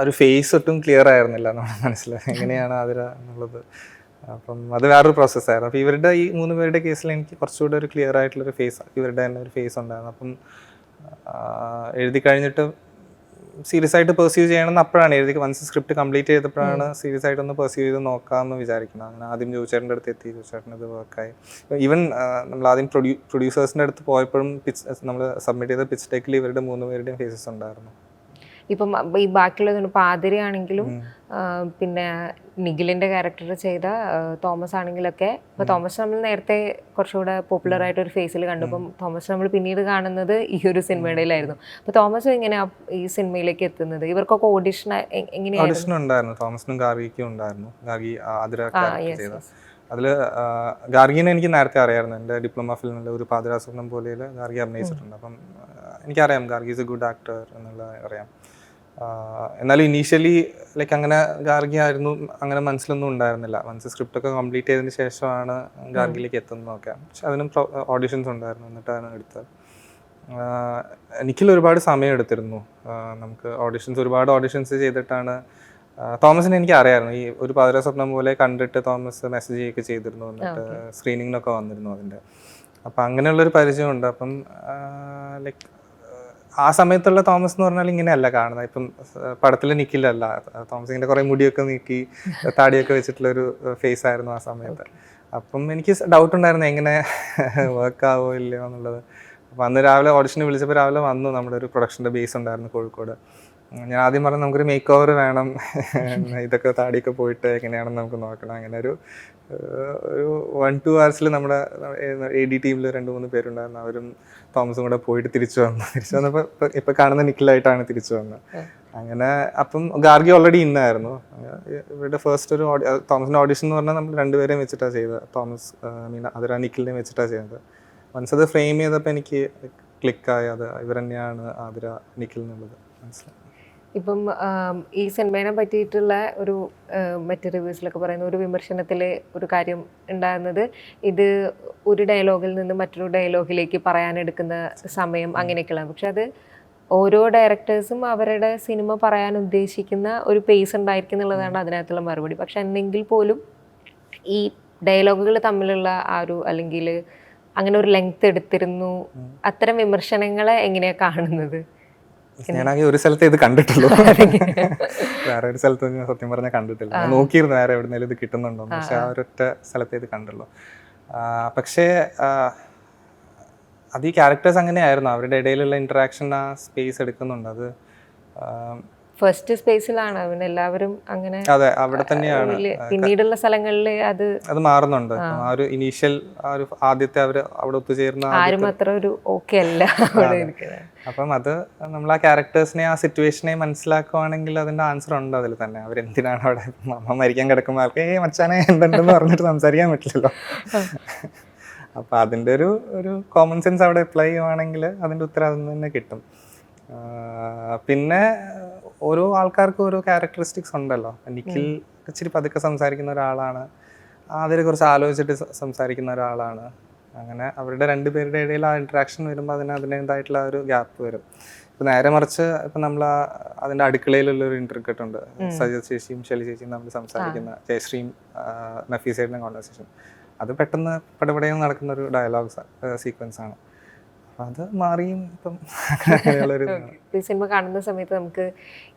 ഒരു ഫേസ് ഒട്ടും ക്ലിയർ ആയിരുന്നില്ല നമ്മുടെ മനസ്സിൽ എങ്ങനെയാണ് ആതിര എന്നുള്ളത്? അപ്പം അത് വേറൊരു പ്രോസസ്സായിരുന്നു അപ്പോൾ ഇവരുടെ ഈ മൂന്ന് പേരുടെ കേസിൽ എനിക്ക് കുറച്ചുകൂടെ ഒരു ക്ലിയർ ആയിട്ടുള്ളൊരു ഫേസ് ഇവരുടെ തന്നെ ഒരു ഫേസ് ഉണ്ടായിരുന്നു. അപ്പം എഴുതി കഴിഞ്ഞിട്ട് സീരിയസ് ആയിട്ട് പെർസ്യൂ ചെയ്യണമെന്ന് അപ്പോഴാണ് എഴുതി വൺസ് സ്ക്രിപ്റ്റ് കംപ്ലീറ്റ് ചെയ്തപ്പോഴാണ് സീരിയസ് ആയിട്ട് ഒന്ന് പെർസ്യൂ ചെയ്ത് നോക്കാമെന്ന് വിചാരിക്കുന്നത്. അങ്ങനെ ആദ്യം ജോയിച്ചേട്ടന്റെ അടുത്ത് എത്തി ജോയിച്ചേട്ടൻ ഇത് വർക്കായി ഈവൻ നമ്മൾ ആദ്യം പ്രൊഡ്യൂ പ്രൊഡ്യൂസേഴ്സിന്റെ അടുത്ത് പോയപ്പോഴും പിച്ച് നമ്മൾ സബ്മിറ്റ് ചെയ്ത പിച്ച് ടേക്കിൽ ഇവരുടെ മൂന്ന് പേരുടെയും ഫേസസ് ഉണ്ടായിരുന്നു. ഇപ്പം ഈ ബാക്കിയുള്ളത് പാതിരയാണെങ്കിലും ആണെങ്കിലും പിന്നെ നിഖിലിന്റെ ക്യാരക്ടർ ചെയ്ത തോമസ് ആണെങ്കിലൊക്കെ ഇപ്പൊ തോമസ് നമ്മൾ നേരത്തെ കുറച്ചുകൂടെ പോപ്പുലർ ആയിട്ട് ഒരു ഫേസിൽ കണ്ടു അപ്പം തോമസ് നമ്മൾ പിന്നീട് കാണുന്നത് ഈ ഒരു സിനിമയിലായിരുന്നു. അപ്പൊ തോമസ് എങ്ങനെയാ ഈ സിനിമയിലേക്ക് എത്തുന്നത്? ഇവർക്കൊക്കെ ഓഡിഷൻ എങ്ങനെയായിരുന്നു? ഓഡിഷൻ ഉണ്ടായിരുന്നു. തോമസിനും ഗാർഗിക്കും ഉണ്ടായിരുന്നു. ഗാർഗി ആതിര ചെയ്ത. അതിൽ ഗാർഗിനെ എനിക്ക് നേരത്തെ അറിയാമായിരുന്നു. എന്റെ ഡിപ്ലോമ ഫിലിമിൽ ഒരു പാതിരാസ്വപ്നം പോലെ ഗാർഗി അഭിനയിച്ചിട്ടുണ്ട്. അപ്പം എനിക്കറിയാം Gargi is a good actor എന്നുള്ള അറിയാം. എന്നാലും ഇനീഷ്യലി ലൈക്ക് അങ്ങനെ ഗാർഗി ആയിരുന്നു അങ്ങനെ മനസ്സിലൊന്നും ഉണ്ടായിരുന്നില്ല. മനസ്സിൽ സ്ക്രിപ്റ്റ് ഒക്കെ കംപ്ലീറ്റ് ചെയ്തതിന് ശേഷമാണ് ഗാർഗിലേക്ക് എത്തുന്നതൊക്കെ പക്ഷെ അതിനും ഓഡിഷൻസ് ഉണ്ടായിരുന്നു എന്നിട്ടാണ് എടുത്തത്. എനിക്കിൽ ഒരുപാട് സമയം എടുത്തിരുന്നു. നമുക്ക് ഓഡിഷൻസ് ഒരുപാട് ഓഡിഷൻസ് ചെയ്തിട്ടാണ് തോമസിനെ എനിക്ക് അറിയാമായിരുന്നു ഈ ഒരു പാതിര സ്വപ്നം പോലെ കണ്ടിട്ട് തോമസ് മെസ്സേജ് ചെയ്യുകയൊക്കെ ചെയ്തിരുന്നു എന്നിട്ട് സ്ക്രീനിങ്ങിനൊക്കെ വന്നിരുന്നു അതിന്റെ. അപ്പം അങ്ങനെയുള്ളൊരു പരിചയമുണ്ട്. അപ്പം ലൈക്ക് ആ സമയത്തുള്ള തോമസ് എന്ന് പറഞ്ഞാൽ ഇങ്ങനെയല്ല കാണുന്നത്. ഇപ്പം പടത്തിൽ നിൽക്കില്ലല്ല തോമസിന്റെ കുറെ മുടിയൊക്കെ നീക്കി താടിയൊക്കെ വെച്ചിട്ടുള്ള ഒരു ഫേസ് ആയിരുന്നു ആ സമയത്ത്. അപ്പം എനിക്ക് ഡൗട്ട് ഉണ്ടായിരുന്നു എങ്ങനെ വർക്ക് ആവോ ഇല്ലയോ എന്നുള്ളത്. അപ്പം അന്ന് രാവിലെ ഓഡിഷന് വിളിച്ചപ്പോൾ രാവിലെ വന്നു നമ്മുടെ ഒരു പ്രൊഡക്ഷന്റെ ബേസ് ഉണ്ടായിരുന്നു കോഴിക്കോട്. ഞാൻ ആദ്യം പറഞ്ഞു നമുക്കൊരു മേക്ക് ഓവർ വേണം ഇതൊക്കെ താടിയൊക്കെ പോയിട്ട് എങ്ങനെയാണെന്ന് നമുക്ക് നോക്കണം. അങ്ങനെ ഒരു ഒരു വൺ ടു അവേഴ്സിൽ നമ്മുടെ എ ഡി ടീമിൽ രണ്ട് മൂന്ന് പേരുണ്ടായിരുന്നു. അവരും തോമസും കൂടെ പോയിട്ട് തിരിച്ചു വന്നു. തിരിച്ചു വന്നപ്പോൾ ഇപ്പൊ കാണുന്ന നിക്കിലായിട്ടാണ് തിരിച്ചു വന്നത് അങ്ങനെ അപ്പം ഗാർഗി ഓൾറെഡി ഇന്നായിരുന്നു. ഇവരുടെ ഫസ്റ്റ് ഒരു തോമസിന്റെ ഓഡിഷൻ എന്ന് പറഞ്ഞാൽ നമ്മൾ രണ്ടുപേരെയും വെച്ചിട്ടാണ് ചെയ്തത്. തോമസ് മീൻ അതിരാ നിക്കിലിനെയും വെച്ചിട്ടാണ് ചെയ്തത്. അത് ഫ്രെയിം ചെയ്തപ്പോൾ എനിക്ക് ക്ലിക്കായി അത് ഇവർ തന്നെയാണ് ആതിര നിഖിൽ എന്നുള്ളത് മനസ്സിലായി? ഇപ്പം ഈ സിനിമേനെ പറ്റിയിട്ടുള്ള ഒരു മറ്റ് റിവ്യൂസിലൊക്കെ പറയുന്ന ഒരു വിമർശനത്തിൽ ഒരു കാര്യം ഉണ്ടാകുന്നത് ഇത് ഒരു ഡയലോഗിൽ നിന്ന് മറ്റൊരു ഡയലോഗിലേക്ക് പറയാനെടുക്കുന്ന സമയം അങ്ങനെയൊക്കെയുള്ള പക്ഷെ അത് ഓരോ ഡയറക്ടേഴ്സും അവരുടെ സിനിമ പറയാൻ ഉദ്ദേശിക്കുന്ന ഒരു പേസ് ഉണ്ടായിരിക്കും എന്നുള്ളതാണ് അതിനകത്തുള്ള മറുപടി. പക്ഷെ എന്നെങ്കിൽ പോലും ഈ ഡയലോഗുകൾ തമ്മിലുള്ള ആ ഒരു അല്ലെങ്കിൽ അങ്ങനെ ഒരു ലെങ്ത് എടുത്തിരുന്നു അത്തരം വിമർശനങ്ങളെ എങ്ങനെയാണ് കാണുന്നത്? ഞാനാകെ ഒരു സ്ഥലത്ത് ഇത് കണ്ടിട്ടുള്ളൂ. വേറെ ഒരു സ്ഥലത്ത് ഞാൻ സത്യം പറഞ്ഞാൽ കണ്ടിട്ടില്ല. ഞാൻ നോക്കിയിരുന്നു വേറെ എവിടെന്നേലും ഇത് കിട്ടുന്നുണ്ടോ പക്ഷെ ആ ഒരൊറ്റ സ്ഥലത്ത് ഇത് കണ്ടുള്ളൂ. പക്ഷേ അത് ഈ ക്യാരക്ടേഴ്സ് അങ്ങനെയായിരുന്നു. അവരുടെ ഇടയിലുള്ള ഇൻട്രാക്ഷൻ ആ സ്പേസ് എടുക്കുന്നുണ്ട്. അത് ഫസ്റ്റ് സ്പേസിലാണ് അവൻ എല്ലാവരും അങ്ങനെ അതെ അവിടെ തന്നെയാണ്. പിന്നീടുള്ള സ്ഥലങ്ങളിൽ അത് അത് മാറുന്നുണ്ട്. ആ. ഒരു ഇനീഷ്യൽ ആ ഒരു ആദ്യത്തെ അവർ അവിടെ ഒത്തുചേർന്ന ആ- ആരും അത്ര ഒരു ഓക്കെ അല്ല. അപ്പം അത് നമ്മൾ ആ ക്യാരക്ടേഴ്സിനെ ആ സിറ്റുവേഷനെ മനസ്സിലാക്കുവാണെങ്കിൽ അതിന്റെ ആൻസർ ഉണ്ട് അതിൽ തന്നെ. അവർ എന്തിനാണ് അവിടെ അമ്മ മരിക്കാൻ കിടക്കുമ്പോൾ ആൾക്ക് ഏ മച്ചാനെ എന്തുണ്ടെന്ന് പറഞ്ഞിട്ട് സംസാരിക്കാൻ പറ്റില്ലല്ലോ. അപ്പം അതിന്റെ ഒരു ഒരു കോമൺ സെൻസ് അവിടെ അപ്ലൈ ചെയ്യുവാണെങ്കിൽ അതിന്റെ ഉത്തരം അതിൽ നിന്ന് തന്നെ കിട്ടും. പിന്നെ ഓരോ ആൾക്കാർക്കും ഓരോ ക്യാരക്ടറിസ്റ്റിക്സ് ഉണ്ടല്ലോ. നിഖിൽ ഇച്ചിരി പതുക്കെ സംസാരിക്കുന്ന ഒരാളാണ്. അതിനെ കുറച്ച് ആലോചിച്ചിട്ട് സംസാരിക്കുന്ന ഒരാളാണ്. അങ്ങനെ അവരുടെ രണ്ടുപേരുടെ ഇടയിൽ ആ ഇൻട്രാക്ഷൻ വരുമ്പോൾ അതിന് അതിന്റെതായിട്ടുള്ള ഒരു ഗ്യാപ്പ് വരും. ഇപ്പം നേരെ മറിച്ച് ഇപ്പം നമ്മൾ അതിന്റെ അടുക്കളയിലുള്ള ഒരു ഇന്റർകട്ട് ഉണ്ട് സജിത് ചേച്ചിയും ശലി ചേച്ചിയും നമ്മൾ സംസാരിക്കുന്ന ജയശ്രീയും നഫീസയുടെ കോൺവെർസേഷൻ അത് പെട്ടെന്ന് പടപടയും നടക്കുന്ന ഒരു ഡയലോഗ് സീക്വൻസ് ആണ്. അത് മാറിയും ഇപ്പം. സിനിമ കാണുന്ന സമയത്ത് നമുക്ക്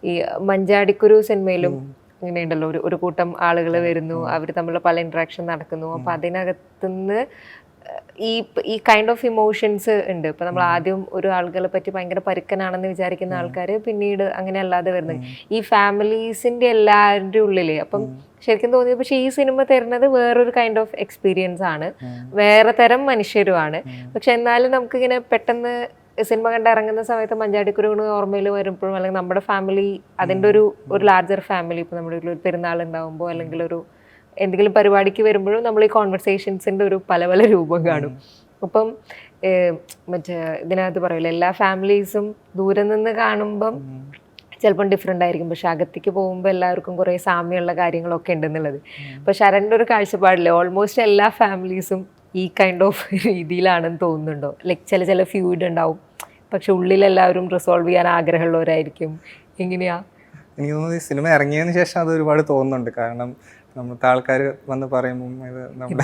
ഈ മഞ്ചാടിക്കുരു സിനിമയിലും ഇങ്ങനെയുണ്ടല്ലോ ഒരു ഒരു കൂട്ടം ആളുകൾ വരുന്നു അവർ തമ്മിലുള്ള പല ഇൻട്രാക്ഷൻ നടക്കുന്നു. അപ്പൊ അതിനകത്തുനിന്ന് ഈ ഈ കൈൻഡ് ഓഫ് ഇമോഷൻസ് ഉണ്ട്. ഇപ്പൊ നമ്മൾ ആദ്യം ഒരു ആളുകളെ പറ്റി ഭയങ്കര പരുക്കനാണെന്ന് വിചാരിക്കുന്ന ആൾക്കാർ പിന്നീട് അങ്ങനെ അല്ലാതെ വരുന്നത്. ഈ ഫാമിലീസിന്റെ എല്ലാവരുടെ ഉള്ളിൽ അപ്പം ശരിക്കും തോന്നിയത് പക്ഷേ ഈ സിനിമ തരുന്നത് വേറൊരു കൈൻഡ് ഓഫ് എക്സ്പീരിയൻസ് ആണ്. വേറെ തരം മനുഷ്യരുമാണ്. പക്ഷെ എന്നാലും നമുക്കിങ്ങനെ പെട്ടെന്ന് സിനിമ കണ്ട് ഇറങ്ങുന്ന സമയത്ത് മഞ്ചാടിക്കുരുവിന് ഓർമ്മയിൽ വരുമ്പോഴും അല്ലെങ്കിൽ നമ്മുടെ ഫാമിലി അതിന്റെ ഒരു ഒരു ലാർജർ ഫാമിലി ഇപ്പോൾ നമ്മുടെ ഒരു പെരുന്നാൾ ഉണ്ടാകുമ്പോൾ അല്ലെങ്കിൽ ഒരു എന്തെങ്കിലും പരിപാടിക്ക് വരുമ്പോഴും നമ്മൾ ഈ കോൺവെർസേഷൻസിന്റെ ഒരു പല പല രൂപം കാണും. അപ്പം മറ്റേ ഇതിനകത്ത് പറയില്ല എല്ലാ ഫാമിലീസും ദൂരെ നിന്ന് കാണുമ്പം ചിലപ്പം ഡിഫറെന്റ് ആയിരിക്കും. പക്ഷെ അകത്തേക്ക് പോകുമ്പോൾ എല്ലാവർക്കും കുറേ സാമ്യമുള്ള കാര്യങ്ങളൊക്കെ ഉണ്ടെന്നുള്ളത്. അപ്പോൾ ശരണിന്റെ ഒരു കാഴ്ചപ്പാടില്ലേ ഓൾമോസ്റ്റ് എല്ലാ ഫാമിലീസും ഈ കൈൻഡ് ഓഫ് രീതിയിലാണെന്ന് തോന്നുന്നുണ്ടോ? ലൈക്ക് ചില ചില ഫ്യൂഡ് ഉണ്ടാവും. പക്ഷെ ഉള്ളിലെല്ലാവരും റിസോൾവ് ചെയ്യാൻ ആഗ്രഹമുള്ളവരായിരിക്കും. എങ്ങനെയാ? എനിക്ക് തോന്നുന്നു ഈ സിനിമ ഇറങ്ങിയതിന് ശേഷം അത് ഒരുപാട് തോന്നുന്നുണ്ട്. കാരണം നമ്മുടെ ആൾക്കാർ വന്ന് പറയുമ്പോൾ ഇത് നമ്മുടെ.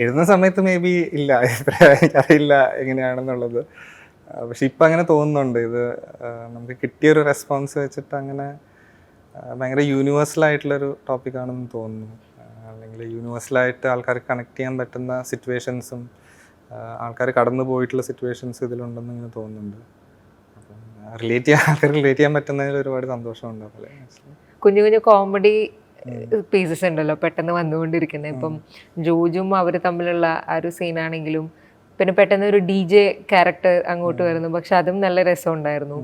എഴുതുന്ന സമയത്ത് മേ ബി ഇല്ല. അറിയില്ല എങ്ങനെയാണെന്നുള്ളത്. പക്ഷെ ഇപ്പം അങ്ങനെ തോന്നുന്നുണ്ട്. ഇത് നമുക്ക് കിട്ടിയൊരു റെസ്പോൺസ് വെച്ചിട്ട് അങ്ങനെ ഭയങ്കര യൂണിവേഴ്സൽ ആയിട്ടുള്ളൊരു ടോപ്പിക്കാണെന്ന് തോന്നുന്നു. അല്ലെങ്കിൽ യൂണിവേഴ്സലായിട്ട് ആൾക്കാർക്ക് കണക്ട് ചെയ്യാൻ പറ്റുന്ന സിറ്റുവേഷൻസും ആൾക്കാർ കടന്നു പോയിട്ടുള്ള സിറ്റുവേഷൻസ് ഇതിലുണ്ടെന്ന് ഇങ്ങനെ തോന്നുന്നുണ്ട്. റിലേറ്റ് ചെയ്യാൻ റിലേറ്റ് ചെയ്യാൻ പറ്റുന്നതിൽ ഒരുപാട് സന്തോഷമുണ്ട് കുഞ്ഞു കുഞ്ഞു കോമഡി പീസസ് ഉണ്ടല്ലോ പെട്ടെന്ന് വന്നുകൊണ്ടിരിക്കുന്നത് ഇപ്പം ജോജും അവർ തമ്മിലുള്ള ആ ഒരു സീനാണെങ്കിലും പിന്നെ പെട്ടെന്ന് ഒരു ഡി ജെ ക്യാരക്ടർ അങ്ങോട്ട് വരുന്നു. പക്ഷെ അതും നല്ല രസമുണ്ടായിരുന്നു.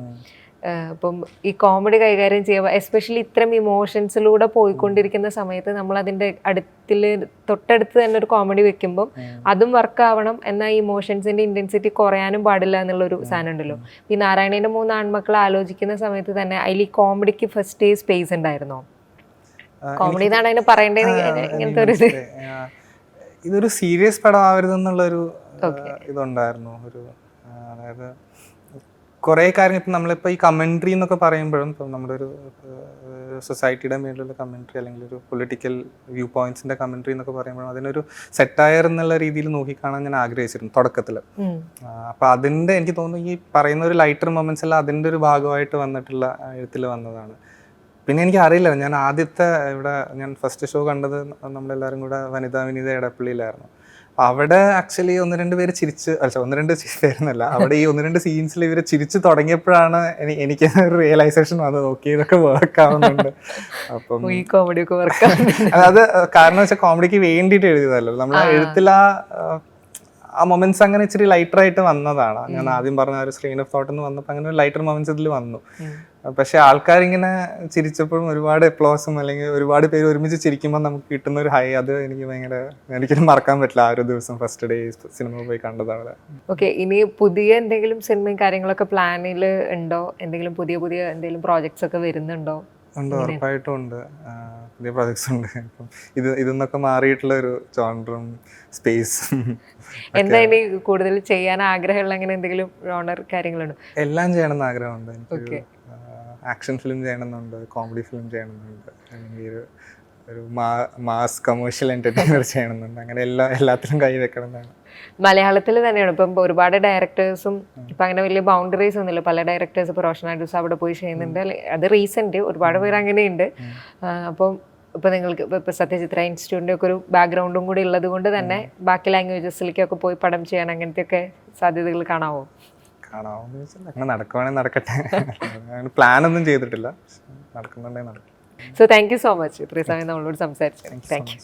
അപ്പം ഈ കോമഡി കൈകാര്യം ചെയ്യുമ്പോൾ എസ്പെഷ്യലി ഇത്തരം ഇമോഷൻസിലൂടെ പോയിക്കൊണ്ടിരിക്കുന്ന സമയത്ത് നമ്മൾ അതിന്റെ അടുത്തിൽ തൊട്ടടുത്ത് തന്നെ ഒരു കോമഡി വെക്കുമ്പം അതും വർക്ക് ആവണം. എന്നാൽ ഈ ഇമോഷൻസിന്റെ ഇന്റൻസിറ്റി കുറയാനും പാടില്ല എന്നുള്ളൊരു സാധനം ഉണ്ടല്ലോ. ഈ നാരായണേന്റെ മൂന്ന് ആൺമക്കൾ ആലോചിക്കുന്ന സമയത്ത് തന്നെ അതിൽ ഈ കോമഡിക്ക് ഫസ്റ്റ് സ്പേസ് ഉണ്ടായിരുന്നോ? കോമഡി എന്നാണ് അതിന് പറയേണ്ടത്. ഇങ്ങനത്തെ ഒരു ഇത്. ഇതൊരു സീരിയസ് പടം ആവരുതെന്നുള്ളൊരു ആ, ഇതുണ്ടായിരുന്നു. ഒരു അതായത് കുറേ കാര്യങ്ങൾ ഇപ്പം നമ്മളിപ്പോൾ ഈ കമൻട്രി എന്നൊക്കെ പറയുമ്പോഴും ഇപ്പം നമ്മുടെ ഒരു സൊസൈറ്റിയുടെ മേലുള്ള കമൻട്രി അല്ലെങ്കിൽ ഒരു പൊളിറ്റിക്കൽ വ്യൂ പോയിന്റ്സിന്റെ കമൻട്രി എന്നൊക്കെ പറയുമ്പോഴും അതിനൊരു സെറ്റയർ എന്നുള്ള രീതിയിൽ നോക്കിക്കാണാൻ ഞാൻ ആഗ്രഹിച്ചിരുന്നു തുടക്കത്തിൽ. അപ്പോൾ അതിന്റെ എനിക്ക് തോന്നുന്നു ഈ പറയുന്ന ഒരു ലൈറ്റർ മൊമെന്റ്സ് എല്ലാം അതിന്റെ ഒരു ഭാഗമായിട്ട് വന്നിട്ടുള്ള എഴുത്തിൽ വന്നതാണ്. പിന്നെ എനിക്ക് അറിയില്ല ഞാൻ ആദ്യത്തെ ഇവിടെ ഞാൻ ഫസ്റ്റ് ഷോ കണ്ടത് നമ്മളെല്ലാവരും കൂടെ വനിതാ വിനീത എടപ്പള്ളിയിലായിരുന്നു. അവിടെ ആക്ച്വലി ഒന്ന് രണ്ട് പേര് ചിരിച്ച് അല്ല ഒന്ന് രണ്ട് പേരെന്നല്ല അവിടെ ഈ ഒന്ന് രണ്ട് സീൻസിൽ ഇവരെ ചിരിച്ച് തുടങ്ങിയപ്പോഴാണ് എനിക്ക് ഒരു റിയലൈസേഷൻ വന്നത്. ഓക്കെ ഇതൊക്കെ വർക്ക് ആവുന്നുണ്ട്. അപ്പം ഈ കോമഡി ഒക്കെ വർക്ക് അതായത് കാരണം വെച്ചാൽ കോമഡിക്ക് വേണ്ടിയിട്ട് എഴുതിയതല്ലോ നമ്മൾ എഴുത്തിലാ എഴുത്തിൽ ആ ആ മൊമെന്റ്സ് അങ്ങനെ ഇച്ചിരി ലൈറ്റർ ആയിട്ട് വന്നതാണ്. ഞാൻ ആദ്യം പറഞ്ഞ ഒരു സ്ക്രീൻ ഓഫ് തോട്ട് എന്ന് വന്നപ്പോൾ അങ്ങനെ ഒരു ലൈറ്റർ മൊമെന്റ്സ് ഇതിൽ വന്നു. പക്ഷെ ആൾക്കാരിങ്ങനെ ചിരിച്ചപ്പോഴും ഒരുപാട് എപ്ലോസും അല്ലെങ്കിൽ ഒരുപാട് പേര് ഒരുമിച്ച് ചിരിക്കുമ്പോൾ നമുക്ക് കിട്ടുന്ന ഒരു ഹൈ അത് എനിക്ക് ഭയങ്കര എനിക്കൊന്നും മറക്കാൻ പറ്റില്ല. ആ ഒരു ദിവസം ഫസ്റ്റ് ഡേ സിനിമ പോയി കണ്ടതാണ് ഓക്കെ ഇനി പുതിയ എന്തെങ്കിലും സിനിമയും കാര്യങ്ങളൊക്കെ പ്ലാനിൽ ഉണ്ടോ? എന്തെങ്കിലും പുതിയ പുതിയ എന്തെങ്കിലും പ്രോജക്ട്സ് ഒക്കെ വരുന്നുണ്ടോ? ഉണ്ട് ഉറപ്പായിട്ടും ഉണ്ട്. പുതിയ പ്രൊജക്ട്സ് ഉണ്ട്. ഇപ്പം ഇത് ഇതെന്നൊക്കെ മാറിയിട്ടുള്ള ഒരു ജോൺറും സ്പേസും എന്താ ഇനി കൂടുതൽ ചെയ്യാൻ ആഗ്രഹമുള്ള അങ്ങനെ എന്തെങ്കിലും ഓണർ കാര്യങ്ങളുണ്ടോ? എല്ലാം ചെയ്യണമെന്ന് ആഗ്രഹമുണ്ട്. എനിക്ക് ആക്ഷൻ ഫിലിം ചെയ്യണമെന്നുണ്ട് കോമഡി ഫിലിം ചെയ്യണമെന്നുണ്ട് അല്ലെങ്കിൽ ഒരു ഒരു മാസ് കമേഴ്ഷ്യൽ എന്റർടൈനർ ചെയ്യണമെന്നുണ്ട്. അങ്ങനെ എല്ലാ എല്ലാത്തിലും കൈ വെക്കണം എന്നാണ്. മലയാളത്തിൽ തന്നെയാണ്. ഇപ്പം ഒരുപാട് ഡയറക്ടേഴ്സും ഇപ്പം അങ്ങനെ വലിയ ബൗണ്ടറീസ് ഒന്നുമില്ല. പല ഡയറക്ടേഴ്സ് ഇപ്പോൾ റോഷൻ ആൻഡ്രൂസ് അവിടെ പോയി ചെയ്യുന്നുണ്ട്. അത് റീസെന്റ് ഒരുപാട് പേര് അങ്ങനെയുണ്ട്. അപ്പം ഇപ്പം നിങ്ങൾക്ക് ഇപ്പോൾ ഇപ്പം സത്യചിത്ര ഇൻസ്റ്റിറ്റ്യൂട്ടിന്റെ ഒക്കെ ഒരു ബാക്ക്ഗ്രൗണ്ടും കൂടി ഉള്ളത് കൊണ്ട് തന്നെ ബാക്കി ലാംഗ്വേജസിലേക്കൊക്കെ പോയി പടം ചെയ്യാൻ അങ്ങനത്തെയൊക്കെ സാധ്യതകൾ കാണാവോ? കാണാമോ അങ്ങനെ നടക്കുവാണെങ്കിൽ നടക്കട്ടെ. പ്ലാൻ ഒന്നും ചെയ്തിട്ടില്ല. പക്ഷെ നടക്കുന്നുണ്ടെങ്കിൽ നടക്കും. So thank you so much ഇത്രയും സമയം നമ്മളോട് സംസാരിച്ചു താങ്ക് യു.